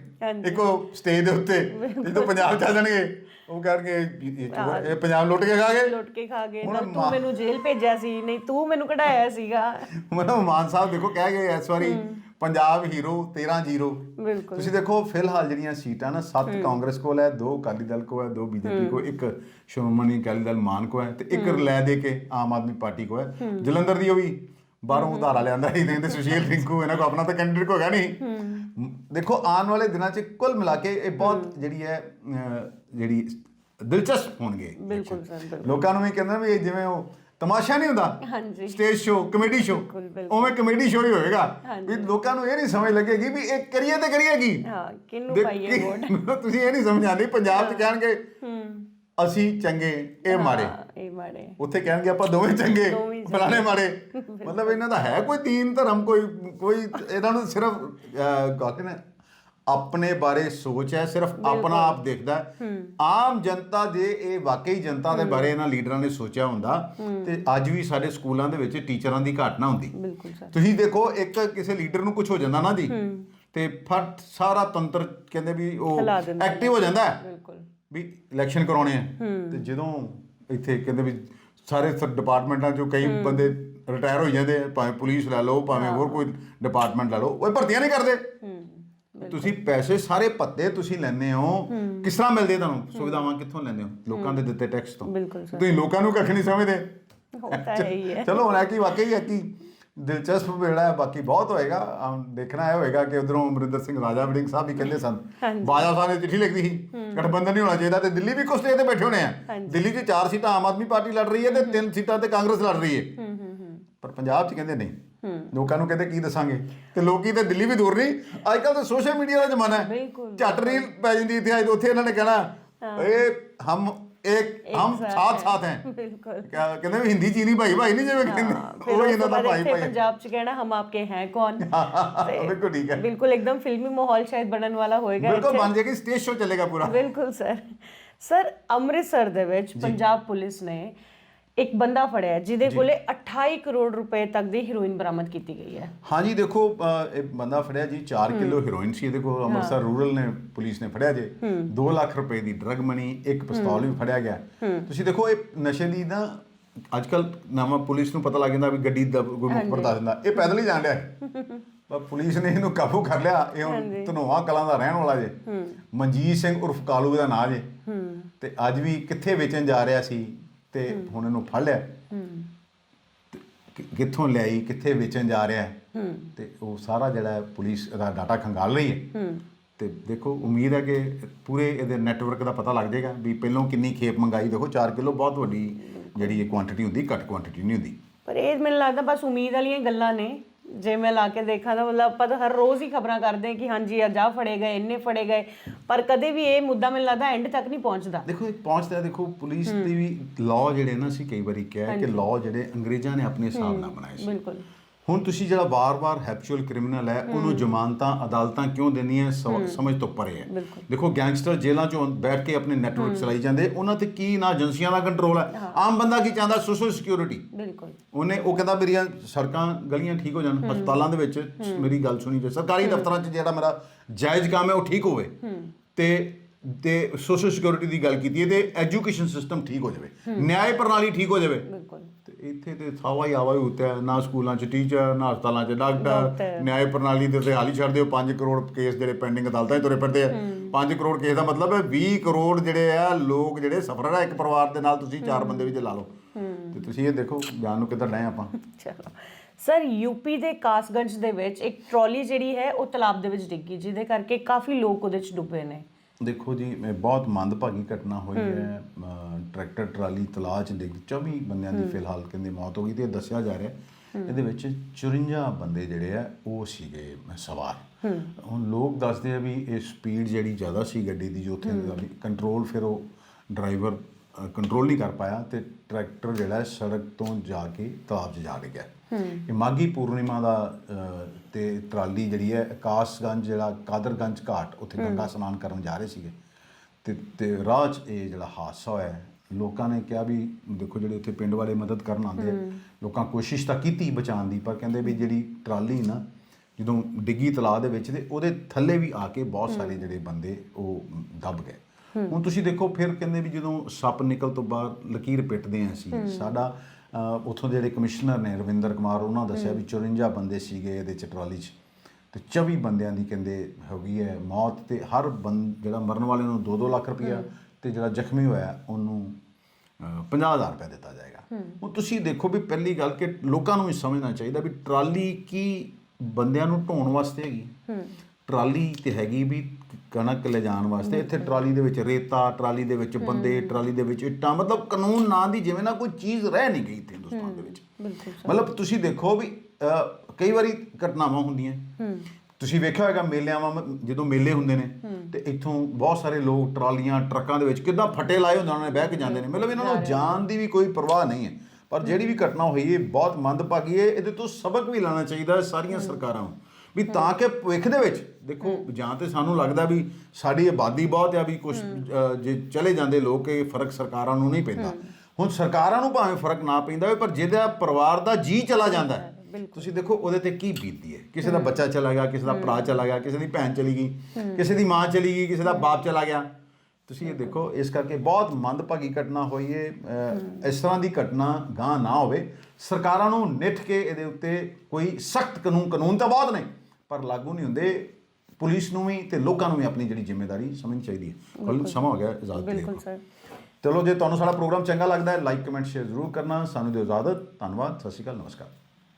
Speaker 1: ਇੱਕੋ ਸਟੇਜ ਦੇ ਉੱਤੇ ਤੇ ਜਦੋਂ ਪੰਜਾਬ 'ਚ ਆ ਜਾਣਗੇ ਉਹ ਕਹਿਣਗੇ ਇਹ- ਪੰਜਾਬ ਲੁੱਟ ਕੇ ਖਾ ਗਏ?
Speaker 2: ਲੁੱਟ ਕੇ ਖਾ ਗਏ। ਤੂੰ ਮੈਨੂੰ ਜੇਲ੍ਹ ਭੇਜਿਆ ਸੀ ਨਹੀਂ ਤੂੰ ਮੈਨੂੰ ਕਢਾਇਆ ਸੀਗਾ।
Speaker 1: ਮਤਲਬ ਮਾਨ ਸਾਹਿਬ ਦੇਖੋ ਕਹਿ ਗਏ ਇਸ ਵਾਰੀ ਪੰਜਾਬ ਹੀਰੋ 13 ਜ਼ੀਰੋ।
Speaker 2: ਬਿਲਕੁਲ।
Speaker 1: ਤੁਸੀਂ ਦੇਖੋ ਫਿਲਹਾਲ ਜਿਹੜੀਆਂ ਸੀਟਾਂ ਨਾ ਸੱਤ ਕਾਂਗਰਸ ਕੋਲ ਹੈ ਦੋ ਅਕਾਲੀ ਦਲ ਕੋਲ ਹੈ ਦੋ ਬੀਜੇਪੀ ਕੋਲ ਇੱਕ ਸ਼੍ਰੋਮਣੀ ਅਕਾਲੀ ਦਲ ਮਾਨ ਕੋਲ ਹੈ ਤੇ ਇੱਕ ਲੈ ਦੇ ਕੇ ਆਮ ਆਦਮੀ ਪਾਰਟੀ ਕੋਲ ਹੈ। ਜਲੰਧਰ ਦੀ ਉਹ ਵੀ ਬਾਹਰੋਂ ਉਧਾਰਾ ਲਿਆਂਦਾ ਸੀ ਕਹਿੰਦੇ ਸੁਸ਼ੀਲ ਰਿੰਕੂ ਇਹਨਾਂ ਕੋ ਆਪਣਾ ਤਾਂ ਕੈਂਡੀਡੇਟ ਹੈਗਾ ਨਹੀਂ। ਦੇਖੋ ਆਉਣ ਵਾਲੇ ਦਿਨਾਂ 'ਚ ਕੁੱਲ ਮਿਲਾ ਕੇ ਇਹ ਬਹੁਤ ਜਿਹੜੀ ਹੈ ਜਿਹੜੀ ਦਿਲਚਸਪ ਹੋਣਗੇ।
Speaker 2: ਬਿਲਕੁਲ ਸਰ
Speaker 1: ਲੋਕਾਂ ਨੂੰ ਵੀ ਕਹਿੰਦੇ ਵੀ ਜਿਵੇਂ ਉਹ ਤਮਾਸ਼ਾ ਨਹੀਂ ਹੁੰਦਾ
Speaker 2: ਹਾਂਜੀ।
Speaker 1: Stage show comedy show. ਉਵੇਂ ਕਮੇਡੀ ਸ਼ੋ ਹੀ ਹੋਏਗਾ। ਵੀ ਲੋਕਾਂ ਨੂੰ ਇਹ ਨਹੀਂ ਸਮਝ ਲੱਗੇਗੀ ਵੀ ਇਹ ਕਰੀਏ ਤੇ ਕਰੀਏ ਕੀ।
Speaker 2: ਹਾਂ
Speaker 1: ਦੇਖ
Speaker 2: ਪਾਈਏ ਵੋਟ?
Speaker 1: ਤੁਸੀਂ ਇਹ ਨਹੀਂ ਸਮਝਾਂਦੇ ਪੰਜਾਬ 'ਚ ਕਹਿਣਗੇ
Speaker 2: ਹੂੰ
Speaker 1: ਅਸੀਂ ਚੰਗੇ ਇਹ ਮਾੜੇ।
Speaker 2: ਹਾਂ, ਇਹ ਮਾੜੇ।
Speaker 1: ਉੱਥੇ ਕਹਿਣਗੇ ਆਪਾਂ ਦੋਵੇਂ ਚੰਗੇ
Speaker 2: ਦੋਵੇਂ ਚੰਗੇ।
Speaker 1: ਫਲਾਣੇ ਮਾੜੇ। ਮਤਲਬ ਇਹਨਾਂ ਦਾ ਹੈ ਕੋਈ ਦੀਨ ਧਰਮ ਕੋਈ ਕੋਈ ਇਹਨਾਂ ਨੂੰ ਸਿਰਫ ਅਹ, ਕਹਿੰਦੇ ਨੇ ਆਪਣੇ ਬਾਰੇ ਸੋਚ ਹੈ ਸਿਰਫ ਆਪਣਾ ਆਪ ਦੇਖਦਾ ਹੈ। ਆਮ ਜਨਤਾ ਦੇ ਇਹ ਵਾਕਈ ਜਨਤਾ ਦੇ ਬਾਰੇ ਇਹਨਾਂ ਲੀਡਰਾਂ ਨੇ ਸੋਚਿਆ ਹੁੰਦਾ ਤੇ ਅੱਜ ਵੀ ਸਾਡੇ ਸਕੂਲਾਂ ਦੇ ਵਿੱਚ ਟੀਚਰਾਂ ਦੀ ਘਾਟ ਨਾ ਹੁੰਦੀ।
Speaker 2: ਬਿਲਕੁਲ ਸਰ।
Speaker 1: ਤੁਸੀਂ ਦੇਖੋ ਇੱਕ ਕਿਸੇ ਲੀਡਰ ਨੂੰ ਕੁਝ ਹੋ ਜਾਂਦਾ ਨਾ ਜੀ ਤੇ ਫਟ ਸਾਰਾ ਤੰਤਰ ਕਹਿੰਦੇ ਵੀ ਉਹ
Speaker 2: ਹਿਲਾ ਦਿੰਦਾ
Speaker 1: ਐਕਟਿਵ ਹੋ ਜਾਂਦਾ ਹੈ।
Speaker 2: ਬਿਲਕੁਲ।
Speaker 1: ਵੀ ਇਲੈਕਸ਼ਨ ਕਰਾਉਣੇ ਆ। ਤੇ ਜਦੋਂ ਇੱਥੇ ਕਹਿੰਦੇ ਵੀ ਸਾਰੇ ਡਿਪਾਰਟਮੈਂਟਾਂ ਚੋਂ ਕਈ ਬੰਦੇ ਰਿਟਾਇਰ ਹੋ ਜਾਂਦੇ ਆ ਭਾਵੇਂ ਪੁਲਿਸ ਲੈ ਲਓ ਭਾਵੇਂ ਹੋਰ ਕੋਈ ਡਿਪਾਰਟਮੈਂਟ ਲੈ ਲਓ ਉਹ ਭਰਤੀਆਂ ਨਹੀਂ ਕਰਦੇ। ਤੁਸੀਂ ਪੈਸੇ ਸਾਰੇ ਪੱਤੇ ਤੁਸੀਂ ਲੈਂਦੇ ਹੋ। ਕਿਸ ਤਰ੍ਹਾਂ ਮਿਲਦੇ ਤੁਹਾਨੂੰ? ਸੁਵਿਧਾਵਾਂ ਕਿੱਥੋਂ ਲੈਂਦੇ ਹੋ? ਲੋਕਾਂ ਦੇ ਦਿੱਤੇ ਟੈਕਸ ਤੋਂ। ਤੁਸੀਂ ਲੋਕਾਂ ਨੂੰ ਕੱਖ ਨਹੀਂ ਸਮਝਦੇ।
Speaker 2: ਹੈ ਹੀ ਹੈ।
Speaker 1: ਚਲੋ ਹੁਣ ਇਹ ਕੀ ਵਾਕਈ ਹੈ ਕਿ ਦਿਲਚਸਪ ਜਿਹੜਾ ਹੈ ਬਾਕੀ ਬਹੁਤ ਹੋਏਗਾ। ਆਮ ਦੇਖਣਾ ਇਹ ਹੋਏਗਾ ਕਿ ਉਧਰੋਂ ਅਮਰਿੰਦਰ ਸਿੰਘ ਰਾਜਾ ਵੜਿੰਗ ਸਾਹਿਬ ਵੀ ਕਹਿੰਦੇ ਸਨ ਬਾਜਾ ਸਾਹਿਬ ਨੇ ਚਿੱਠੀ ਲਿਖਦੀ ਸੀ ਗਠਬੰਧਨ ਨਹੀਂ ਹੋਣਾ ਚਾਹੀਦਾ ਤੇ ਦਿੱਲੀ ਵੀ ਕੁਛ ਸਟੇਜ ਤੇ ਬੈਠੇ ਹੋਣੇ ਆ। ਦਿੱਲੀ 'ਚ ਚਾਰ ਸੀਟਾਂ ਆਮ ਆਦਮੀ ਪਾਰਟੀ ਲੜ ਰਹੀ ਹੈ ਤੇ ਤਿੰਨ ਸੀਟਾਂ ਤੇ ਕਾਂਗਰਸ ਲੜ ਰਹੀ ਹੈ। ਪਰ ਪੰਜਾਬ 'ਚ ਕਹਿੰਦੇ ਨਹੀਂ। ਲੋਕਾਂ ਨੂੰ ਕਹਿੰਦੇ ਕੀ ਦੱਸਾਂਗੇ? ਤੇ ਲੋਕੀ ਤੇ ਦਿੱਲੀ ਵੀ ਦੂਰ ਨਹੀਂ। ਅੱਜ ਕੱਲ ਤਾਂ ਸੋਸ਼ਲ ਮੀਡੀਆ ਦਾ ਜ਼ਮਾਨਾ ਹੈ। ਝੱਟ ਰੀਲ ਪੈ ਜਾਂਦੀ ਇੱਥੇ ਅੱਜ ਉੱਥੇ ਇਹਨਾਂ ਨੇ ਕਹਿਣਾ ਇਹ ਹਮ ਇੱਕ ਹਮ ਸਾਥ ਸਾਥ ਹੈ
Speaker 2: ਬਿਲਕੁਲ
Speaker 1: ਕਿਆ ਕਹਿੰਦੇ ਵੀ ਹਿੰਦੀ ਚੀਨੀ ਭਾਈ ਭਾਈ ਨਹੀਂ ਜਿਵੇਂ ਕਹਿੰਦੇ ਉਹ ਇਹਨਾਂ ਦਾ ਭਾਈ ਭਾਈ
Speaker 2: ਪੰਜਾਬ ਚ ਕਹਿਣਾ ਹਮ ਆਪਕੇ ਹੈ ਕੌਣ
Speaker 1: ਬਿਲਕੁਲ ਠੀਕ ਹੈ
Speaker 2: ਬਿਲਕੁਲ ਇੱਕਦਮ ਫਿਲਮੀ ਮਾਹੌਲ ਸ਼ਾਇਦ ਬਣਨ ਵਾਲਾ ਹੋਏਗਾ
Speaker 1: ਬਿਲਕੁਲ ਬਣ ਜਾਏਗੀ ਸਟੇਜ ਸ਼ੋ ਚੱਲੇਗਾ ਪੂਰਾ
Speaker 2: ਬਿਲਕੁਲ ਸਰ ਸਰ ਅੰਮ੍ਰਿਤਸਰ ਦੇ ਵਿੱਚ ਪੰਜਾਬ ਪੁਲਿਸ ਨੇ ਇੱਕ ਬੰਦਾ ਫੜਿਆ ਜਿਹਦੇ ਕੋਲੇ 28 ਕਰੋੜ ਰੁਪਏ ਤੱਕ ਦੀ ਹੀਰੋਇਨ ਬਰਾਮਦ ਕੀਤੀ ਗਈ ਹੈ।
Speaker 1: ਹਾਂਜੀ ਦੇਖੋ ਇਹ ਬੰਦਾ ਫੜਿਆ ਜੀ 4 ਕਿਲੋ ਹੈਰੋਇਨ ਸੀ ਇਹਦੇ ਕੋਲ ਅੰਮ੍ਰਿਤਸਰ ਰੂਰਲ ਨੇ ਪੁਲਿਸ ਨੇ ਫੜਿਆ ਜੇ। 2 ਲੱਖ ਰੁਪਏ ਦੀ ਡਰਗ ਮਨੀ ਇੱਕ ਪਿਸਤੌਲ ਵੀ ਫੜਿਆ ਗਿਆ। ਤੁਸੀਂ ਦੇਖੋ ਇਹ ਨਸ਼ੇ ਦੀ ਨਾ ਅੱਜ ਕੱਲ ਨਾਮਾ ਪੁਲਿਸ ਨੂੰ ਪਤਾ ਲੱਗ ਜਾਂਦਾ ਵੀ ਗੱਡੀ ਦਾ ਕੋਈ ਮੁੱਖ ਪਰਦਾ ਦਿੰਦਾ ਇਹ ਪੈਦਲ ਹੀ ਜਾਣ ਡਿਆ। ਪਰ ਪੁਲਿਸ ਨੇ ਇਹਨੂੰ ਕਾਬੂ ਕਰ ਲਿਆ। ਇਹ ਹੁਣ ਧਨੋਆ ਕਲਾਂ ਦਾ ਰਹਿਣ ਵਾਲਾ ਜੇ। ਮਨਜੀਤ ਸਿੰਘ ਉਰਫ ਕਾਲੂ ਦਾ ਨਾਂ ਜੇ। ਤੇ ਅੱਜ ਵੀ ਕਿੱਥੇ ਵੇਚਣ ਜਾ ਰਿਹਾ ਸੀ ਤੇ ਹੁਣ ਇਹਨੂੰ ਫੜ ਲਿਆ। ਤੇ ਕਿ- ਕਿੱਥੋਂ ਲਿਆਈ ਕਿੱਥੇ ਵੇਚਣ ਜਾ ਰਿਹਾ? ਹੈ। ਤੇ ਉਹ ਸਾਰਾ ਜਿਹੜਾ ਹੈ ਪੁਲਿਸ ਦਾ ਡਾਟਾ ਖੰਗਾਲ ਰਹੀ ਹੈ। ਤੇ ਦੇਖੋ ਉਮੀਦ ਹੈ ਕਿ ਪੂਰੇ ਇਹਦੇ ਨੈਟਵਰਕ ਦਾ ਪਤਾ ਲੱਗ ਜਾਏਗਾ ਵੀ ਪਹਿਲੋਂ ਕਿੰਨੀ ਖੇਪ ਮੰਗਾਈ। ਦੇਖੋ 4 ਕਿਲੋ ਬਹੁਤ ਵੱਡੀ ਜਿਹੜੀ ਇਹ ਕੁਆਂਟੀਟੀ ਹੁੰਦੀ ਘੱਟ ਕੁਆਂਟੀਟੀ ਨਹੀਂ ਹੁੰਦੀ।
Speaker 2: ਪਰ ਇਹ ਮੈਨੂੰ ਲੱਗਦਾ ਬਸ ਉਮੀਦ ਵਾਲੀਆਂ ਗੱਲਾਂ ਨੇ। ਜੇ ਮੈਂ ਲਾ ਕੇ ਦੇਖਾਂ ਤਾਂ ਮਤਲਬ ਆਪਾਂ ਤਾਂ ਹਰ ਰੋਜ਼ ਹੀ ਖਬਰਾਂ ਕਰਦੇ ਹਾਂ ਕਿ ਹਾਂਜੀ ਅੱਜ ਆਹ ਫੜੇ ਗਏ ਇੰਨੇ ਫੜੇ ਗਏ। ਪਰ ਕਦੇ ਵੀ ਇਹ ਮੁੱਦਾ ਮੈਨੂੰ ਲੱਗਦਾ ਐਂਡ ਤੱਕ ਨਹੀਂ ਪਹੁੰਚਦਾ।
Speaker 1: ਦੇਖੋ ਇਹ ਪਹੁੰਚਦਾ ਦੇਖੋ ਪੁਲਿਸ ਦੀ ਵੀ ਲਾਅ ਜਿਹੜੇ ਨਾ ਸੀ ਕਈ ਵਾਰੀ ਕਿਹਾ ਕਿ ਲਾਅ ਜਿਹੜੇ ਅੰਗਰੇਜ਼ਾਂ ਨੇ ਆਪਣੇ ਹਿਸਾਬ ਨਾਲ ਬਣਾਏ ਸੀ।
Speaker 2: ਬਿਲਕੁਲ।
Speaker 1: ਹੁਣ ਤੁਸੀਂ ਜਿਹੜਾ ਵਾਰ-ਵਾਰ ਹੈਪਚੁਅਲ ਕ੍ਰਿਮੀਨਲ ਹੈ ਉਹਨੂੰ ਜ਼ਮਾਨਤਾਂ ਅਦਾਲਤਾਂ ਕਿਉਂ ਦਿੰਦੀਆਂ ਸਮ- ਸਮਝ ਤੋਂ ਪਰੇ ਹੈ। ਦੇਖੋ ਗੈਂਗਸਟਰ ਜੇਲ੍ਹਾਂ 'ਚੋਂ ਬੈਠ ਕੇ ਆਪਣੇ ਨੈਟਵਰਕ ਚਲਾਈ ਜਾਂਦੇ ਉਹਨਾਂ ਤੇ ਕੀ ਨਾ ਏਜੰਸੀਆਂ ਦਾ ਕੰਟਰੋਲ ਹੈ। ਆਮ ਬੰਦਾ ਕੀ ਚਾਹੁੰਦਾ? ਸੋਸ਼ਲ ਸਿਕਿਉਰਿਟੀ
Speaker 2: ਬਿਲਕੁਲ।
Speaker 1: ਉਹਨੇ ਉਹ ਕਹਿੰਦਾ ਮੇਰੀਆਂ ਸੜਕਾਂ ਗਲੀਆਂ ਠੀਕ ਹੋ ਜਾਣ ਹਸਪਤਾਲਾਂ ਦੇ ਵਿੱਚ ਮੇਰੀ ਗੱਲ ਸੁਣੀ ਜੇ। ਸਰਕਾਰੀ ਦਫ਼ਤਰਾਂ 'ਚ ਜਿਹੜਾ ਮੇਰਾ ਜਾਇਜ਼ ਕੰਮ ਹੈ ਉਹ ਠੀਕ ਹੋਵੇ। ਤੇ ਤੇ ਸੋਸ਼ਲ ਸਿਕਿਉਰਿਟੀ ਦੀ ਗੱਲ ਕੀਤੀ ਹੈ ਤੇ ਐਜੂਕੇਸ਼ਨ ਸਿਸਟਮ ਠੀਕ ਹੋ ਜਾਵੇ। ਨਿਆਂ ਪ੍ਰਣਾਲੀ ਠੀਕ ਹੋ ਜਾਵੇ।
Speaker 2: ਬਿਲਕੁਲ।
Speaker 1: ਤੇ ਇੱਥੇ ਤੇ ਥਾਵਾ ਹੀ ਆਵਾ ਹੀ ਹੁੰਦਾ ਹੈ। ਨਾ ਸਕੂਲਾਂ 'ਚ ਟੀਚਰ ਨਾ ਹਸਪਤਾਲਾਂ 'ਚ ਡਾਕਟਰ। ਨਿਆਂ ਪ੍ਰਣਾਲੀ ਦੇ ਤੇ ਹਾਲ ਹੀ ਛੱਡ ਦਿਓ 5 ਕਰੋੜ ਕੇਸ ਜਿਹੜੇ ਪੈਂਡਿੰਗ ਅਦਾਲਤਾਂ 'ਚ ਤੁਰੇ ਫਿਰਦੇ ਆ। 5 ਕਰੋੜ ਕੇਸ ਦਾ ਮਤਲਬ ਹੈ 20 ਕਰੋੜ ਜਿਹੜੇ ਆ ਲੋਕ ਜਿਹੜੇ ਸਫਰਰ ਆ ਇੱਕ ਪਰਿਵਾਰ ਦੇ ਨਾਲ ਤੁਸੀਂ ਚਾਰ ਬੰਦੇ ਵਿੱਚ ਲਾ ਲਓ। ਤੇ ਤੁਸੀਂ ਇਹ ਦੇਖੋ ਬਿਆਨ ਨੂੰ ਕਿੱਧਰ ਡਏ ਆਪਾਂ।
Speaker 2: ਚਲੋ। ਸਰ ਯੂਪੀ ਦੇ ਕਾਸਗੰਜ ਦੇ ਵਿੱਚ ਇੱਕ ਟਰਾਲੀ ਜਿਹੜੀ ਹੈ ਉਹ ਤਲਾਬ ਦੇ ਵਿੱਚ ਡਿੱਗੀ ਜਿਹਦੇ ਕਰਕੇ ਕਾਫੀ ਲੋਕ ਉਹਦੇ ਵਿੱਚ ਡੁੱਬੇ ਨੇ।
Speaker 1: ਦੇਖੋ ਜੀ ਬਹੁਤ ਮੰਦਭਾਗੀ ਘਟਨਾ ਹੋਈ ਹੈ। ਟਰੈਕਟਰ ਟਰਾਲੀ ਤਲਾਅ 'ਚ ਡਿੱਗ 24 ਬੰਦਿਆਂ ਦੀ ਫਿਲਹਾਲ ਕਹਿੰਦੇ ਮੌਤ ਹੋ ਗਈ ਤੇ ਇਹ ਦੱਸਿਆ ਜਾ ਰਿਹਾ ਇਹਦੇ ਵਿੱਚ 54 ਬੰਦੇ ਜਿਹੜੇ ਆ ਉਹ ਸੀਗੇ ਸਵਾਰ। ਹੁਣ ਲੋਕ ਦੱਸਦੇ ਆ ਵੀ ਇਹ ਸਪੀਡ ਜਿਹੜੀ ਜ਼ਿਆਦਾ ਸੀ ਗੱਡੀ ਦੀ ਜੋ ਉੱਥੇ ਕੰਟਰੋਲ ਫਿਰ ਉਹ ਡਰਾਈਵਰ ਕੰਟਰੋਲ ਨਹੀਂ ਕਰ ਪਾਇਆ ਤੇ ਟਰੈਕਟਰ ਜਿਹੜਾ ਸੜਕ ਤੋਂ ਜਾ ਕੇ ਤਲਾਬ 'ਚ ਜਾ ਡਿੱਗਿਆ। ਇਹ ਮਾਗੀ ਪੂਰਨਿਮਾ ਦਾ ਤੇ ਟਰਾਲੀ ਜਿਹੜੀ ਹੈ ਆਕਾਸ਼ਗੰਜ ਜਿਹੜਾ ਕਾਦਰਗੰਜ ਘਾਟ ਉੱਥੇ ਗੰਗਾ ਇਸ਼ਨਾਨ ਕਰਨ ਜਾ ਰਹੇ ਸੀਗੇ। ਤੇ ਤੇ ਰਾਹ 'ਚ ਇਹ ਜਿਹੜਾ ਹਾਦਸਾ ਹੋਇਆ ਹੈ, ਲੋਕਾਂ ਨੇ ਕਿਹਾ ਵੀ ਦੇਖੋ ਜਿਹੜੇ ਉੱਥੇ ਪਿੰਡ ਵਾਲੇ ਮਦਦ ਕਰਨ ਆਉਂਦੇ ਆ ਲੋਕਾਂ ਕੋਸ਼ਿਸ਼ ਤਾਂ ਕੀਤੀ ਬਚਾਉਣ ਦੀ ਪਰ ਕਹਿੰਦੇ ਵੀ ਜਿਹੜੀ ਟਰਾਲੀ ਨਾ ਜਦੋਂ ਡਿੱਗੀ ਤਲਾਅ ਦੇ ਵਿੱਚ ਤੇ ਉਹਦੇ ਥੱਲੇ ਵੀ ਆ ਕੇ ਬਹੁਤ ਸਾਰੇ ਜਿਹੜੇ ਬੰਦੇ ਉਹ ਦਬ ਗਏ। ਹੁਣ ਤੁਸੀਂ ਦੇਖੋ ਫਿਰ ਕਹਿੰਦੇ ਵੀ ਜਦੋਂ ਸੱਪ ਨਿਕਲ ਤੋਂ ਬਾਅਦ ਲਕੀਰ ਪਿੱਟਦੇ ਆ ਅਸੀਂ ਸਾਡਾ ਉੱਥੋਂ ਦੇ ਜਿਹੜੇ ਕਮਿਸ਼ਨਰ ਨੇ ਰਵਿੰਦਰ ਕੁਮਾਰ ਉਹਨਾਂ ਦੱਸਿਆ ਵੀ 54 ਬੰਦੇ ਸੀਗੇ ਇਹਦੇ ਚ ਟਰਾਲੀ 'ਚ। ਤੇ 24 ਬੰਦਿਆਂ ਦੀ ਕਹਿੰਦੇ ਹੋ ਗਈ ਹੈ ਮੌਤ ਤੇ ਹਰ ਜਿਹੜਾ ਮਰਨ ਵਾਲੇ ਨੂੰ 2-2 ਲੱਖ ਰੁਪਇਆ ਤੇ ਜਿਹੜਾ ਜ਼ਖਮੀ ਹੋਇਆ ਉਹਨੂੰ ਅਹ, 50000 ਰੁਪਏ ਦਿੱਤਾ ਜਾਏਗਾ। ਹੁਣ ਤੁਸੀਂ ਦੇਖੋ ਵੀ ਪਹਿਲੀ ਗੱਲ ਕਿ ਲੋਕਾਂ ਨੂੰ ਵੀ ਸਮਝਣਾ ਚਾਹੀਦਾ ਵੀ ਟਰਾਲੀ ਕੀ ਬੰਦਿਆਂ ਨੂੰ ਢੋਣ ਵਾਸਤੇ ਹੈਗੀ। ਟਰਾਲੀ ਤੇ ਹੈਗੀ ਵੀ ਕਣਕ ਲੈ ਜਾਣ ਵਾਸਤੇ ਇੱਥੇ ਟਰਾਲੀ ਦੇ ਵਿੱਚ ਰੇਤਾ ਟਰਾਲੀ ਦੇ ਵਿੱਚ ਬੰਦੇ ਟਰਾਲੀ ਦੇ ਵਿੱਚ ਇੱਟਾਂ ਮਤਲਬ ਕਾਨੂੰਨ ਨਾਂ ਦੀ ਜਿਵੇਂ ਨਾ ਕੋਈ ਚੀਜ਼ ਰਹਿ ਨਹੀਂ ਗਈ ਇੱਥੇ ਹਿੰਦੁਸਤਾਨ ਦੇ ਵਿੱਚ। ਮਤਲਬ ਤੁਸੀਂ ਦੇਖੋ ਵੀ ਕਈ ਵਾਰੀ ਘਟਨਾਵਾਂ ਹੁੰਦੀਆਂ। ਤੁਸੀਂ ਵੇਖਿਆ ਹੋਵੇਗਾ ਮੇਲਿਆਂ ਵਾਂ ਜਦੋਂ ਮੇਲੇ ਹੁੰਦੇ ਨੇ ਤੇ ਇੱਥੋਂ ਬਹੁਤ ਸਾਰੇ ਲੋਕ ਟਰਾਲੀਆਂ ਟਰੱਕਾਂ ਦੇ ਵਿੱਚ ਕਿੱਦਾਂ ਫੱਟੇ ਲਾਏ ਹੁੰਦੇ ਉਹਨਾਂ ਨੇ ਬਹਿ ਕੇ ਜਾਂਦੇ ਨੇ। ਮਤਲਬ ਇਹਨਾਂ ਨੂੰ ਜਾਨ ਦੀ ਵੀ ਕੋਈ ਪਰਵਾਹ ਨਹੀਂ ਹੈ। ਪਰ ਜਿਹੜੀ ਵੀ ਘਟਨਾ ਹੋਈ ਹੈ ਬਹੁਤ ਮੰਦਭਾਗੀ ਹੈ। ਇਹਦੇ ਤੋਂ ਸਬਕ ਵੀ ਲੈਣਾ ਚਾਹੀਦਾ ਹੈ ਸਾਰੀਆਂ ਸਰਕਾਰਾਂ ਨੂੰ। ਵੀ ਤਾਂ ਕਿ ਭਵਿੱਖ ਦੇ ਵਿੱਚ ਦੇਖੋ ਜਾਂ ਤੇ ਸਾਨੂੰ ਲੱਗਦਾ ਵੀ ਸਾਡੀ ਆਬਾਦੀ ਬਹੁਤ ਹੈ ਵੀ ਕੁਝ ਜੇ ਚਲੇ ਜਾਂਦੇ ਲੋਕ ਇਹ ਫ਼ਰਕ ਸਰਕਾਰਾਂ ਨੂੰ ਨਹੀਂ ਪੈਂਦਾ। ਹੁਣ ਸਰਕਾਰਾਂ ਨੂੰ ਭਾਵੇਂ ਫ਼ਰਕ ਨਾ ਪੈਂਦਾ ਹੋਵੇ ਪਰ ਜਿਹਦਾ ਪਰਿਵਾਰ ਦਾ ਜੀ ਚਲਾ ਜਾਂਦਾ ਹੈ। ਤੁਸੀਂ ਦੇਖੋ ਉਹਦੇ ਤੇ ਕੀ ਬੀਤਦੀ ਹੈ? ਕਿਸੇ ਦਾ ਬੱਚਾ ਚਲਾ ਗਿਆ ਕਿਸੇ ਦਾ ਭਰਾ ਚਲਾ ਗਿਆ ਕਿਸੇ ਦੀ ਭੈਣ ਚਲੀ ਗਈ ਕਿਸੇ ਦੀ ਮਾਂ ਚਲੀ ਗਈ ਕਿਸੇ ਦਾ ਬਾਪ ਚਲਾ ਗਿਆ। ਤੁਸੀਂ ਇਹ ਦੇਖੋ ਇਸ ਕਰਕੇ ਬਹੁਤ ਮੰਦਭਾਗੀ ਘਟਨਾ ਹੋਈ ਹੈ ਇਸ ਤਰ੍ਹਾਂ ਦੀ ਘਟਨਾ ਗਾਂ ਨਾ ਹੋਵੇ। ਸਰਕਾਰਾਂ ਨੂੰ ਨਿੱਠ ਕੇ ਇਹਦੇ ਉੱਤੇ ਕੋਈ ਸਖਤ ਕਾਨੂੰਨ ਕਾਨੂੰਨ ਤਾਂ ਬਹੁਤ ਨੇ। ਪਰ ਲਾਗੂ ਨਹੀਂ ਹੁੰਦੇ। ਪੁਲਿਸ ਨੂੰ ਵੀ ਤੇ ਲੋਕਾਂ ਨੂੰ ਵੀ ਆਪਣੀ ਜਿਹੜੀ ਜ਼ਿੰਮੇਵਾਰੀ ਸਮਝਣੀ ਚਾਹੀਦੀ ਹੈ। ਕੱਲ ਸਮਾਂ ਹੋ ਗਿਆ ਇਜਾਜ਼ਤ ਦੇ
Speaker 2: ਬਿਲਕੁਲ ਸਰ।
Speaker 1: ਚਲੋ ਜੇ ਤੁਹਾਨੂੰ ਸਾਡਾ ਪ੍ਰੋਗਰਾਮ ਚੰਗਾ ਲੱਗਦਾ ਹੈ ਲਾਈਕ ਕਮੈਂਟ ਸ਼ੇਅਰ ਜ਼ਰੂਰ ਕਰਨਾ। ਸਾਨੂੰ ਦਿਓ ਇਜਾਜ਼ਤ। ਧੰਨਵਾਦ। ਸਤਿ ਸ਼੍ਰੀ ਅਕਾਲ। ਨਮਸਕਾਰ।